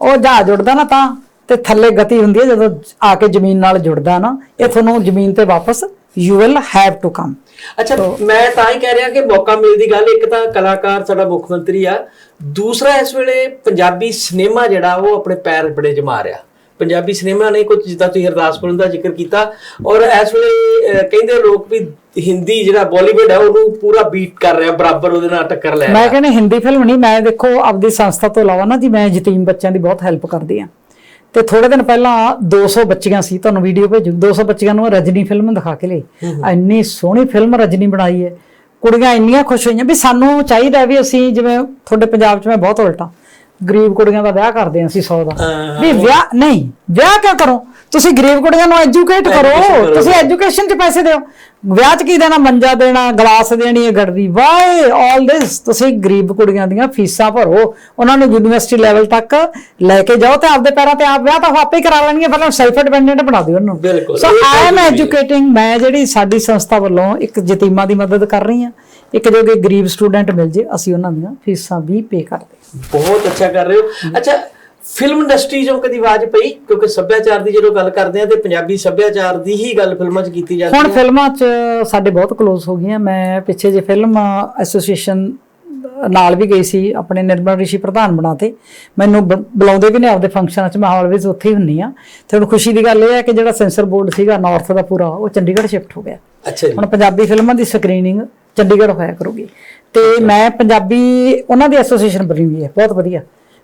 ਉਹ ਜਹਾਜ਼ ਉੱਡਦਾ ਨਾ ਤਾਂ ਤੇ ਥੱਲੇ ਗਤੀ ਹੁੰਦੀ ਹੈ ਜਦੋਂ ਆ ਕੇ ਜ਼ਮੀਨ ਨਾਲ ਜੁੜਦਾ ਨਾ ਇਹ ਤੁਹਾਨੂੰ ਜ਼ਮੀਨ ਤੇ ਵਾਪਸ you will have to come ਅੱਛਾ ਮੈਂ ਤਾਂ ਹੀ ਕਹਿ ਰਿਹਾ ਕਿ ਮੌਕਾ ਮਿਲਦੀ ਗੱਲ ਇੱਕ ਤਾਂ ਕਲਾਕਾਰ ਸਾਡਾ ਮੁੱਖ ਮੰਤਰੀ ਆ ਦੂਸਰਾ ਇਸ ਵੇਲੇ ਪੰਜਾਬੀ ਸਿਨੇਮਾ ਜਿਹੜਾ ਉਹ ਆਪਣੇ ਪੈਰ ਬੜੇ ਜਮਾ ਰਿਹਾ। ਪੰਜਾਬੀ ਸਿਨੇਮਾ ਨੇ ਕੁਝ ਜਿੱਦਾਂ ਤੁਸੀਂ ਹਰਦਾਸਪੁਰ ਦਾ ਜ਼ਿਕਰ ਕੀਤਾ ਔਰ ਇਸ ਵੇਲੇ ਕਹਿੰਦੇ ਲੋਕ ਵੀ ਹਿੰਦੀ ਜਿਹੜਾ ਬਾਲੀਵੁੱਡ ਹੈ ਉਹਨੂੰ ਪੂਰਾ ਬੀਟ ਕਰ ਰਿਹਾ ਬਰਾਬਰ ਉਹਦੇ ਨਾਲ ਟੱਕਰ ਲੈ ਮੈਂ ਰਿਹਾ। ਕਹਿੰਦੀ ਹਿੰਦੀ ਫਿਲਮ ਨਹੀਂ ਮੈਂ ਦੇਖੋ ਆਪਦੀ ਸੰਸਥਾ ਤੋਂ ਇਲਾਵਾ ਨਾ ਜੀ ਮੈਂ ਯਤੀਮ ਬੱਚਿਆਂ ਦੀ ਬਹੁਤ ਹੈਲਪ ਕਰਦੀ ਆ ਤੇ ਥੋੜੇ ਦਿਨ ਪਹਿਲਾਂ 200 ਬੱਚੀਆਂ ਸੀ ਤੁਹਾਨੂੰ ਵੀਡੀਓ ਭੇਜੂ 200 ਬੱਚੀਆਂ ਨੂੰ ਰਜਨੀ ਫਿਲਮ ਦਿਖਾ ਕੇ ਲਈ। ਇੰਨੀ ਸੋਹਣੀ ਫਿਲਮ ਰਜਨੀ ਬਣਾਈ ਹੈ। ਕੁੜੀਆਂ ਇੰਨੀਆਂ ਖੁਸ਼ ਹੋਈਆਂ ਵੀ ਸਾਨੂੰ ਚਾਹੀਦਾ ਵੀ ਅਸੀਂ ਜਿਵੇਂ ਤੁਹਾਡੇ ਪੰਜਾਬ 'ਚ ਮੈਂ ਬਹੁਤ ਉਲਟਾ। ਗਰੀਬ ਕੁੜੀਆਂ ਦਾ ਵਿਆਹ ਕਰਦੇ ਅਸੀਂ 100 ਦਾ। ਵੀ ਵਿਆਹ ਨਹੀਂ ਵਿਆਹ ਕਿਉਂ ਕਰੋ? ਤੁਸੀਂ ਗਰੀਬ ਕੁੜੀਆਂ ਨੂੰ ਐਜੂਕੇਟ ਕਰੋ। ਤੁਸੀਂ ਐਜੂਕੇਸ਼ਨ 'ਚ ਪੈਸੇ ਦਿਓ। ਵਿਆਹ 'ਚ ਕੀ ਦੇਣਾ? ਮੰਜਾ ਦੇਣਾ ਗਲਾਸ ਦੇਣੀ ਹੈ ਗੜਦੀ ਵਾਈ ਆਲ ਦਿਸ ਤੁਸੀਂ ਗਰੀਬ ਕੁੜੀਆਂ ਦੀਆਂ ਫੀਸਾਂ ਭਰੋ। ਉਹਨਾਂ ਨੂੰ ਯੂਨੀਵਰਸਿਟੀ ਲੈਵਲ ਤੱਕ ਲੈ ਕੇ ਜਾਓ ਤੇ ਆਪਦੇ ਪੈਰਾਂ ਤੇ ਆਪ ਵਿਆਹ ਤਾਂ ਆਪੇ ਕਰਾ ਲੈਣਗੇ। ਪਹਿਲਾਂ ਸੈਲਫ ਡਿਪੈਂਡੈਂਟ ਬਣਾ ਦਿਓ ਉਹਨੂੰ। ਸੋ ਆਈ ਐਮ। ਐਜੂਕੇਟਿੰਗ ਮੈਂ ਜਿਹੜੀ ਸਾਡੀ ਸੰਸਥਾ ਵੱਲੋਂ ਇੱਕ ਯਤੀਮਾਂ ਦੀ ਮਦਦ ਕਰ ਰਹੀ ਹਾਂ। ਇੱਕ ਜੋ ਕਿ ਗਰੀਬ ਸਟੂਡੈਂਟ ਮਿਲ ਜੇ ਅਸੀਂ ਉਹਨਾਂ ਦੀਆਂ ਫੀਸਾਂ ਵੀ ਪੇ ਕਰਦੇ ਬਹੁਤ ਅੱਛਾ ਕਰ ਰਹੇ ਹੋ। ਅੱਛਾ ਫਿਲਮ ਇੰਡਸਟਰੀ ਚੋਂ ਕਦੀ ਆਵਾਜ਼ ਪਈ? ਕਿਉਂਕਿ ਸੱਭਿਆਚਾਰ ਦੀ ਜਦੋਂ ਗੱਲ ਕਰਦੇ ਆ ਤੇ ਪੰਜਾਬੀ ਸੱਭਿਆਚਾਰ ਦੀ ਹੀ ਗੱਲ ਫਿਲਮਾਂ 'ਚ ਕੀਤੀ ਜਾਂਦੀ ਹੁਣ ਹੈ। ਫਿਲਮਾਂ 'ਚ ਸਾਡੇ ਬਹੁਤ ਕਲੋਜ਼ ਹੋ ਗਈਆਂ। ਮੈਂ ਪਿੱਛੇ ਜੇ ਫਿਲਮ ਐਸੋਸੀਏਸ਼ਨ ਨਾਲ ਵੀ ਗਈ ਸੀ ਆਪਣੇ ਨਿਰਮਲ ਰਿਸ਼ੀ ਪ੍ਰਧਾਨ ਬਣਾਤੇ। ਮੈਨੂੰ ਬੁਲਾਉਂਦੇ ਵੀ ਨੇ ਆਪਦੇ ਫੰਕਸ਼ਨਾਂ 'ਚ ਮੈਂ ਆਲਵੇਜ਼ ਉੱਥੇ ਹੀ ਹੁੰਨੀ ਆ। ਤੇ ਹੁਣ ਖੁਸ਼ੀ ਦੀ ਗੱਲ ਇਹ ਹੈ ਕਿ ਜਿਹੜਾ ਸੈਂਸਰ ਬੋਰਡ ਸੀਗਾ ਨਾਰਥ ਦਾ ਪੂਰਾ ਉਹ ਚੰਡੀਗੜ੍ਹ ਸ਼ਿਫਟ ਹੋ ਗਿਆ। ਅੱਛਾ ਜੀ। ਹੁਣ ਪੰਜਾਬੀ ਫਿਲਮਾਂ ਦੀ ਸਕਰੀਨਿੰਗ ਚੰਡੀਗੜ੍ਹ ਹੋਇਆ ਕਰੂਗੀ। ਤੇ ਮੈਂ ਪੰਜਾਬੀ ਉਹਨਾਂ ਦੀ ਐਸੋਸੀਏਸ਼ਨ ਬਣੀ ਹੋਈ ਹੈ ਬਹੁਤ ਵਧੀਆ।